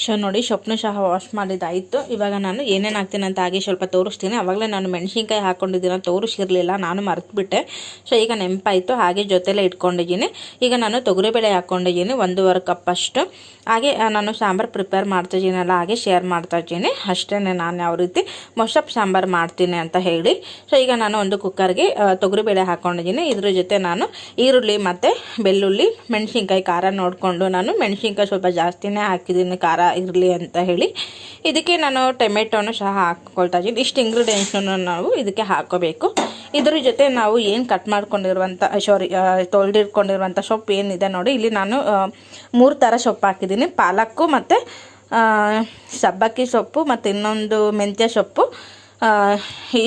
ಸೊ ನೋಡಿ ಸೊಪ್ಪನ್ನು ಸಹ ವಾಶ್ ಮಾಡಿದ್ದಾಯಿತು ಇವಾಗ ನಾನು ಏನೇನು ಹಾಕ್ತೀನಿ ಅಂತ ಹಾಗೆ ಸ್ವಲ್ಪ ತೋರಿಸ್ತೀನಿ. ಆವಾಗಲೇ ನಾನು ಮೆಣಸಿನ್ಕಾಯಿ ಹಾಕೊಂಡಿದ್ದೀನ ತೋರಿಸಿರಲಿಲ್ಲ, ನಾನು ಮರೆತುಬಿಟ್ಟೆ. ಸೊ ಈಗ ನೆನಪಾಯಿತು, ಹಾಗೆ ಜೊತೆಲೇ ಇಟ್ಕೊಂಡಿದ್ದೀನಿ. ಈಗ ನಾನು ತೊಗರಿಬೇಳೆ ಹಾಕ್ಕೊಂಡಿದ್ದೀನಿ ಒಂದೂವರೆ ಕಪ್ ಅಷ್ಟು. ಹಾಗೆ ನಾನು ಸಾಂಬಾರು ಪ್ರಿಪೇರ್ ಮಾಡ್ತಾಯಿದ್ದೀನಲ್ಲ ಹಾಗೆ ಶೇರ್ ಮಾಡ್ತಾ ಇದ್ದೀನಿ. ಅಷ್ಟೇ ನಾನು ಯಾವ ರೀತಿ ಮೊಸಪ್ ಸಾಂಬಾರು ಮಾಡ್ತೀನಿ ಅಂತ ಹೇಳಿ. ಸೊ ಈಗ ನಾನು ಒಂದು ಕುಕ್ಕರ್ಗೆ ತೊಗರಿಬೇಳೆ ಹಾಕ್ಕೊಂಡಿದ್ದೀನಿ ಇದ್ರ ಜೊತೆ ನಾನು ಈರುಳ್ಳಿ ಮತ್ತು ಬೆಳ್ಳುಳ್ಳಿ, ಮೆಣಸಿನ್ಕಾಯಿ ಖಾರ ನೋಡಿಕೊಂಡು ನಾನು ಮೆಣಸಿನ್ಕಾಯಿ ಸ್ವಲ್ಪ ಜಾಸ್ತಿನೇ ಹಾಕಿದ್ದೀನಿ, ಖಾರ ಇರಲಿ ಅಂತ ಹೇಳಿ ಇದಕ್ಕೆ ನಾನು ಟೊಮೆಟೊನು ಸಹ ಹಾಕ್ಕೊಳ್ತಾ ಇದ್ದೀನಿ. ಇಷ್ಟು ಇಂಗ್ರೀಡಿಯೆಂಟ್ಸನ್ನು ನಾವು ಇದಕ್ಕೆ ಹಾಕೋಬೇಕು. ಇದರ ಜೊತೆ ನಾವು ಏನು ಕಟ್ ಮಾಡ್ಕೊಂಡಿರುವಂಥ ಸಾರಿ ತೊಳೆದಿಟ್ಕೊಂಡಿರುವಂಥ ಸೊಪ್ಪು ಏನಿದೆ ನೋಡಿ. ಇಲ್ಲಿ ನಾನು ಮೂರು ಥರ ಸೊಪ್ಪು ಹಾಕಿದ್ದೀನಿ. ಪಾಲಕ್ಕು ಮತ್ತು ಸಬ್ಬಕ್ಕಿ ಸೊಪ್ಪು ಮತ್ತು ಇನ್ನೊಂದು ಮೆಂತ್ಯ ಸೊಪ್ಪು.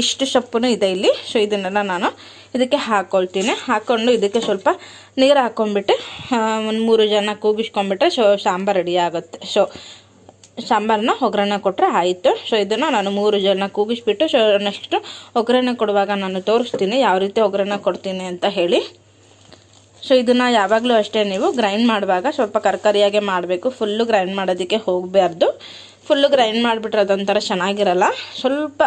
ಇಷ್ಟು ಸೊಪ್ಪು ಇದೆ ಇಲ್ಲಿ. ಸೊ ಇದನ್ನೆಲ್ಲ ನಾನು ಇದಕ್ಕೆ ಹಾಕ್ಕೊಳ್ತೀನಿ ಹಾಕ್ಕೊಂಡು ಇದಕ್ಕೆ ಸ್ವಲ್ಪ ನೀರು ಹಾಕ್ಕೊಂಡ್ಬಿಟ್ಟು ಒಂದು ಮೂರು ಜನ ಕೂಗಿಸ್ಕೊಂಡ್ಬಿಟ್ರೆ ಸೊ ಸಾಂಬಾರು ರೆಡಿ ಆಗುತ್ತೆ. ಸೊ ಸಾಂಬಾರನ್ನ ಒಗ್ಗರಣೆ ಕೊಟ್ಟರೆ ಆಯಿತು. ಸೊ ಇದನ್ನು ನಾನು ಮೂರು ಜನ ಕೂಗಿಸ್ಬಿಟ್ಟು ಸೊ ನೆಕ್ಸ್ಟು ಒಗ್ಗರಣೆ ಕೊಡುವಾಗ ನಾನು ತೋರಿಸ್ತೀನಿ ಯಾವ ರೀತಿ ಒಗ್ಗರಣೆ ಕೊಡ್ತೀನಿ ಅಂತ ಹೇಳಿ. ಸೊ ಇದನ್ನು ಯಾವಾಗಲೂ ಅಷ್ಟೇ ನೀವು ಗ್ರೈಂಡ್ ಮಾಡುವಾಗ ಸ್ವಲ್ಪ ಕರ್ಕರಿಯಾಗೆ ಮಾಡಬೇಕು. ಫುಲ್ಲು ಗ್ರೈಂಡ್ ಮಾಡೋದಕ್ಕೆ ಹೋಗಬಾರ್ದು. ಫುಲ್ಲು ಗ್ರೈಂಡ್ ಮಾಡಿಬಿಟ್ರೆ ಅದೊಂಥರ ಚೆನ್ನಾಗಿರಲ್ಲ. ಸ್ವಲ್ಪ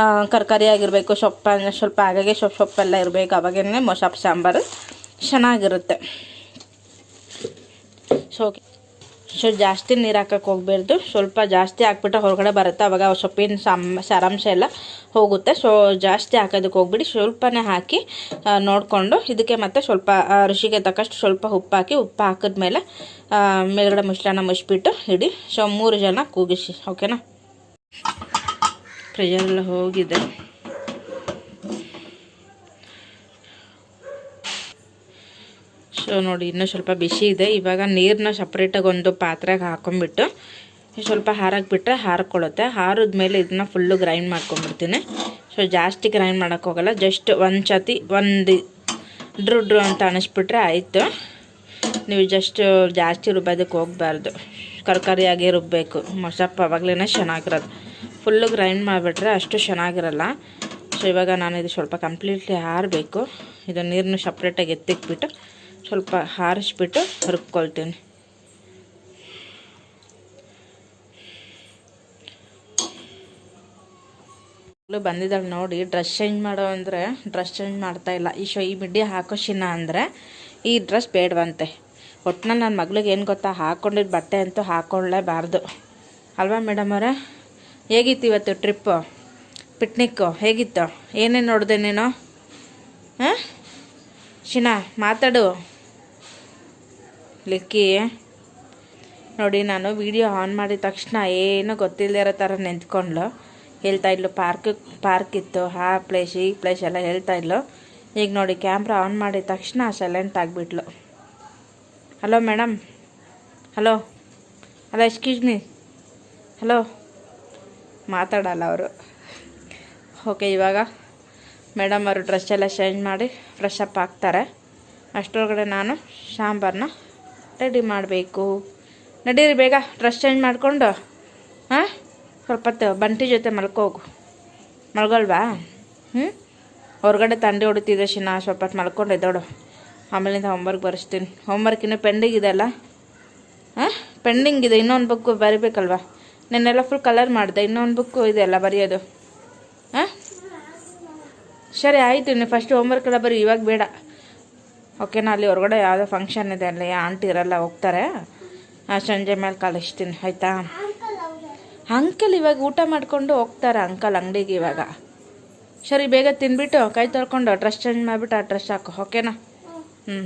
ಆ, ಕರ್ಕರಿಯಾಗಿರಬೇಕು ಸೊಪ್ಪ ಸ್ವಲ್ಪ ಹಾಗಾಗಿ ಸೊಪ್ಪು ಸೊಪ್ಪೆಲ್ಲ ಇರಬೇಕು. ಅವಾಗೇನೆ ಮೊಸಪ್ಪು ಸಾಂಬಾರು ಚೆನ್ನಾಗಿರುತ್ತೆ. ಸೊ ಸೊ ಜಾಸ್ತಿ ನೀರು ಹಾಕಕ್ಕೆ ಹೋಗ್ಬಾರ್ದು ಸ್ವಲ್ಪ ಜಾಸ್ತಿ ಹಾಕ್ಬಿಟ್ಟು ಹೊರಗಡೆ ಬರುತ್ತೆ. ಅವಾಗ ಸೊಪ್ಪಿನ ಸಾಮ್ ಸಾರಾಂಶ ಎಲ್ಲ ಹೋಗುತ್ತೆ. ಸೊ ಜಾಸ್ತಿ ಹಾಕೋದಕ್ಕೆ ಹೋಗ್ಬಿಡಿ. ಸ್ವಲ್ಪನೇ ಹಾಕಿ ನೋಡಿಕೊಂಡು ಇದಕ್ಕೆ ಮತ್ತೆ ಸ್ವಲ್ಪ ರುಚಿಗೆ ತಕ್ಕಷ್ಟು ಸ್ವಲ್ಪ ಉಪ್ಪು ಹಾಕಿ ಉಪ್ಪು ಹಾಕಿದ್ಮೇಲೆ ಮೇಲುಗಡೆ ಮಿಶ್ರಣ ಮುಚ್ಚಿಬಿಟ್ಟು ಇಡಿ. ಸೊ ಮೂರು ಜನ ಕೂಗಿಸಿ. ಓಕೆನಾ ಪ್ರೆಷರ್ ಎಲ್ಲ ಹೋಗಿದೆ. ಸೊ ನೋಡಿ, ಇನ್ನೂ ಸ್ವಲ್ಪ ಬಿಸಿ ಇದೆ. ಇವಾಗ ನೀರನ್ನ ಸಪ್ರೇಟಾಗಿ ಒಂದು ಪಾತ್ರೆಗೆ ಹಾಕೊಂಡ್ಬಿಟ್ಟು ಸ್ವಲ್ಪ ಹಾರಾಕ್ಬಿಟ್ರೆ ಹಾರ್ಕೊಳ್ಳುತ್ತೆ. ಹಾರದ ಮೇಲೆ ಇದನ್ನ ಫುಲ್ಲು ಗ್ರೈಂಡ್ ಮಾಡ್ಕೊಂಡ್ಬಿಡ್ತೀನಿ. ಸೊ ಜಾಸ್ತಿ ಗ್ರೈಂಡ್ ಮಾಡೋಕ್ಕೋಗಲ್ಲ ಜಸ್ಟ್ ಒಂದು ಸತಿ ಒಂದು ಡ್ರು ಡ್ರು ಅಂತ ಅನಿಸ್ಬಿಟ್ರೆ ಆಯಿತು. ನೀವು ಜಸ್ಟ್ ಜಾಸ್ತಿ ರುಬ್ಬೋದಕ್ಕೆ ಹೋಗಬಾರ್ದು. ಕರ್ಕರಿಯಾಗಿ ರುಬ್ಬಬೇಕು ಮೊಸಪ್ಪ ಅವಾಗಲೇ ಚೆನ್ನಾಗಿರೋದು. ಫುಲ್ಲು ಗ್ರೈಂಡ್ ಮಾಡಿಬಿಟ್ರೆ ಅಷ್ಟು ಚೆನ್ನಾಗಿರಲ್ಲ. ಸೊ ಇವಾಗ ನಾನು ಇದು ಸ್ವಲ್ಪ ಕಂಪ್ಲೀಟ್ಲಿ ಹಾರಬೇಕು ಇದು ನೀರನ್ನು ಸಪ್ರೇಟಾಗಿ ಎತ್ತಿಕ್ಬಿಟ್ಟು ಸ್ವಲ್ಪ ಹಾರಿಸ್ಬಿಟ್ಟು ರುಬ್ಕೊಳ್ತೀನಿ. ಬಂದಿದ್ದಾಳೆ ನೋಡಿ ಡ್ರೆಸ್ ಚೇಂಜ್ ಮಾಡೋ ಅಂದರೆ ಡ್ರೆಸ್ ಚೇಂಜ್ ಮಾಡ್ತಾ ಇಲ್ಲ. ಈ ಶೋ, ಈ ಮಿಡ್ಡಿ ಹಾಕೋ ಶಿನ ಅಂದರೆ ಈ ಡ್ರೆಸ್ ಬೇಡವಂತೆ. ಒಟ್ಟಿನ ನನ್ನ ಮಗಳಿಗೆ ಏನು ಗೊತ್ತಾ ಹಾಕ್ಕೊಂಡಿದ್ದ ಬಟ್ಟೆ ಅಂತೂ ಹಾಕ್ಕೊಳ್ಳೇಬಾರ್ದು ಅಲ್ವಾ ಮೇಡಮ್ ಅವರೇ? ಹೇಗಿತ್ತು ಇವತ್ತು ಟ್ರಿಪ್ಪು ಪಿಕ್ನಿಕ್ಕು ಹೇಗಿತ್ತು? ಏನೇನು ನೋಡಿದೆ ನೀನು? ಹಾಂ? ಶಿನಾ, ಮಾತಾಡು. ಲಿಕ್ಕಿ. ನೋಡಿ, ನಾನು ವಿಡಿಯೋ ಆನ್ ಮಾಡಿದ ತಕ್ಷಣ ಏನೂ ಗೊತ್ತಿಲ್ಲದೆ ಇರೋ ಥರ ನಿಂತ್ಕೊಂಡ್ಲು. ಹೇಳ್ತಾ ಇದ್ಲು ಪಾರ್ಕ್ ಪಾರ್ಕ್ ಇತ್ತು. ಆ ಪ್ಲೇಸ್ ಈ ಪ್ಲೇಸ್ ಎಲ್ಲ ಹೇಳ್ತಾ ಇದ್ಲು. ಈಗ ನೋಡಿ ಕ್ಯಾಮ್ರಾ ಆನ್ ಮಾಡಿದ ತಕ್ಷಣ silent ಆಗಿಬಿಟ್ಲು. Hello madam hello hello excuse me hello ಮಾತಾಡಲ್ಲ ಅವರು. ಓಕೆ ಇವಾಗ ಮೇಡಮ್ ಅವರು ಡ್ರೆಸ್ ಎಲ್ಲ ಚೇಂಜ್ ಮಾಡಿ ಫ್ರೆಶ್ ಅಪ್ ಆಗ್ತಾರೆ. ಅಷ್ಟರೊಳಗಡೆ ನಾನು ಸಾಂಬಾರನ್ನ ರೆಡಿ ಮಾಡಬೇಕು. ನಡೀರಿ ಬೇಗ ಡ್ರೆಸ್ ಚೇಂಜ್ ಮಾಡಿಕೊಂಡು, ಹಾಂ? ಸ್ವಲ್ಪ ಬಂಟಿ ಜೊತೆ ಮಲ್ಕೋಗು. ಮಲ್ಗಲ್ವಾ? ಹ್ಞೂ ಹೊರಗಡೆ ತಂಡಿ ಹೊಡಿತಿದ್ದೆ ಶಿನ, ಸ್ವಲ್ಪ ಹೊತ್ತು ಮಲ್ಕೊಂಡು ಎದ್ದೋಡು ಆಮೇಲಿಂದ ಹೋಮ್ವರ್ಕ್ ಬರೆಸ್ತೀನಿ. ಹೋಮ್ವರ್ಕ್ ಇನ್ನೂ ಪೆಂಡಿಂಗ್ ಇದೆಲ್ಲ ಹಾಂ? ಪೆಂಡಿಂಗ್ ಇದೆ, ಇನ್ನೊಂದು ಬುಕ್ ಬರಿಬೇಕಲ್ವಾ? ನೆನ್ನೆಲ್ಲ ಫುಲ್ ಕಲರ್ ಮಾಡಿದೆ ಇನ್ನೊಂದು ಬುಕ್ಕು ಇದೆಯಲ್ಲ ಬರೆಯೋದು. ಹಾಂ? ಸರಿ ಆಯಿತು ನೀವು ಫಸ್ಟ್ ಹೋಮ್ವರ್ಕ್ ಎಲ್ಲ ಬರೀ ಇವಾಗ ಬೇಡ. ಓಕೆನಾ ಅಲ್ಲಿ ಹೊರಗಡೆ ಯಾವುದೋ ಫಂಕ್ಷನ್ ಇದೆ ಅಲ್ಲಿ ಆಂಟಿ ಇರಲ್ಲ ಹೋಗ್ತಾರೆ. ಆ, ಸಂಜೆ ಮೇಲೆ ಕಳಿಸ್ತೀನಿ ಆಯಿತಾ? ಅಂಕಲ್ ಇವಾಗ ಊಟ ಮಾಡಿಕೊಂಡು ಹೋಗ್ತಾರೆ ಅಂಕಲ್ ಅಂಗಡಿಗೆ ಇವಾಗ. ಸರಿ ಬೇಗ ತಿನ್ಬಿಟ್ಟು ಕೈ ತೊಳ್ಕೊಂಡು ಡ್ರೆಸ್ ಚೇಂಜ್ ಮಾಡಿಬಿಟ್ಟು ಆ ಡ್ರೆಸ್ ಹಾಕು ಓಕೆನಾ ಹ್ಞೂ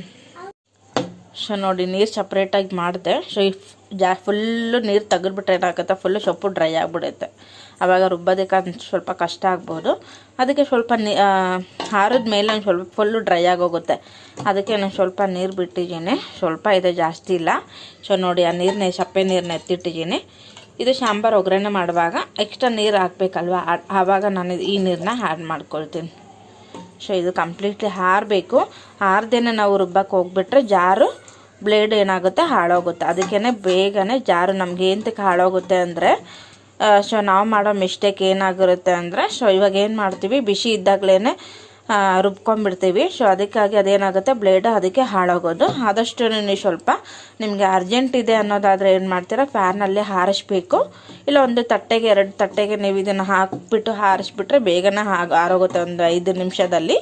ಸೊ ನೋಡಿ, ನೀರು ಸಪ್ರೇಟಾಗಿ ಮಾಡಿದೆ. ಸೊ ಜಾ ಫುಲ್ಲು ನೀರು ತೆಗೆದ್ಬಿಟ್ರೆ ಏನಾಗುತ್ತೆ? ಫುಲ್ಲು ಸೊಪ್ಪು ಡ್ರೈ ಆಗಿಬಿಡುತ್ತೆ. ಆವಾಗ ರುಬ್ಬೋದಕ್ಕೆ ಸ್ವಲ್ಪ ಕಷ್ಟ ಆಗ್ಬೋದು. ಅದಕ್ಕೆ ಸ್ವಲ್ಪ ನೀ ಹಾರದ ಮೇಲೆ ಒಂದು ಸ್ವಲ್ಪ ಫುಲ್ಲು ಡ್ರೈ ಆಗೋಗುತ್ತೆ. ಅದಕ್ಕೆ ನಾನು ಸ್ವಲ್ಪ ನೀರು ಬಿಟ್ಟಿದ್ದೀನಿ. ಸ್ವಲ್ಪ ಇದೆ ಜಾಸ್ತಿ ಇಲ್ಲ. ಸೊ ನೋಡಿ, ಆ ನೀರನ್ನ ಸಪ್ಪೆ ನೀರನ್ನ ಎತ್ತಿಟ್ಟಿದ್ದೀನಿ. ಇದು ಸಾಂಬಾರು ಒಗ್ಗರಣೆ ಮಾಡುವಾಗ ಎಕ್ಸ್ಟ್ರಾ ನೀರು ಹಾಕಬೇಕಲ್ವ? ಆವಾಗ ನಾನು ಈ ನೀರನ್ನ ಆ್ಯಡ್ ಮಾಡ್ಕೊಳ್ತೀನಿ. ಸೊ ಇದು ಕಂಪ್ಲೀಟ್ಲಿ ಹಾರಬೇಕು. ಹಾರ್ದೇನೆ ನಾವು ರುಬ್ಬಕ್ಕೆ ಹೋಗ್ಬಿಟ್ರೆ ಜಾರು ಬ್ಲೇಡ್ ಏನಾಗುತ್ತೆ ಹಾಳಾಗುತ್ತೆ. ಅದಕ್ಕೇ ಬೇಗನೆ ಜಾರು ನಮ್ಗೆ ಏನಕ್ಕೆ ಹಾಳಾಗುತ್ತೆ ಅಂದರೆ ಸೊ ನಾವು ಮಾಡೋ ಮಿಸ್ಟೇಕ್ ಏನಾಗಿರುತ್ತೆ ಅಂದರೆ, ಸೊ ಇವಾಗ ಏನು ಮಾಡ್ತೀವಿ, ಬಿಸಿ ಇದ್ದಾಗಲೇ ರುಬ್ಕೊಂಡ್ಬಿಡ್ತೀವಿ. ಸೊ ಅದಕ್ಕಾಗಿ ಅದೇನಾಗುತ್ತೆ, ಬ್ಲೇಡ್ ಅದಕ್ಕೆ ಹಾಳಾಗೋದು. ಆದಷ್ಟು ನೀವು ಸ್ವಲ್ಪ ನಿಮಗೆ ಅರ್ಜೆಂಟ್ ಇದೆ ಅನ್ನೋದಾದರೆ ಏನು ಮಾಡ್ತೀರಾ ಫ್ಯಾನಲ್ಲಿ ಹಾರಿಸ್ಬೇಕು. ಇಲ್ಲ ಒಂದು ತಟ್ಟೆಗೆ, ಎರಡು ತಟ್ಟೆಗೆ ನೀವು ಇದನ್ನು ಹಾಕಿಬಿಟ್ಟು ಹಾರಿಸ್ಬಿಟ್ರೆ ಬೇಗನೆ ಹಾಗೆ, ಹಾರೋಗುತ್ತೆ, ಒಂದು ಐದು ನಿಮಿಷದಲ್ಲಿ.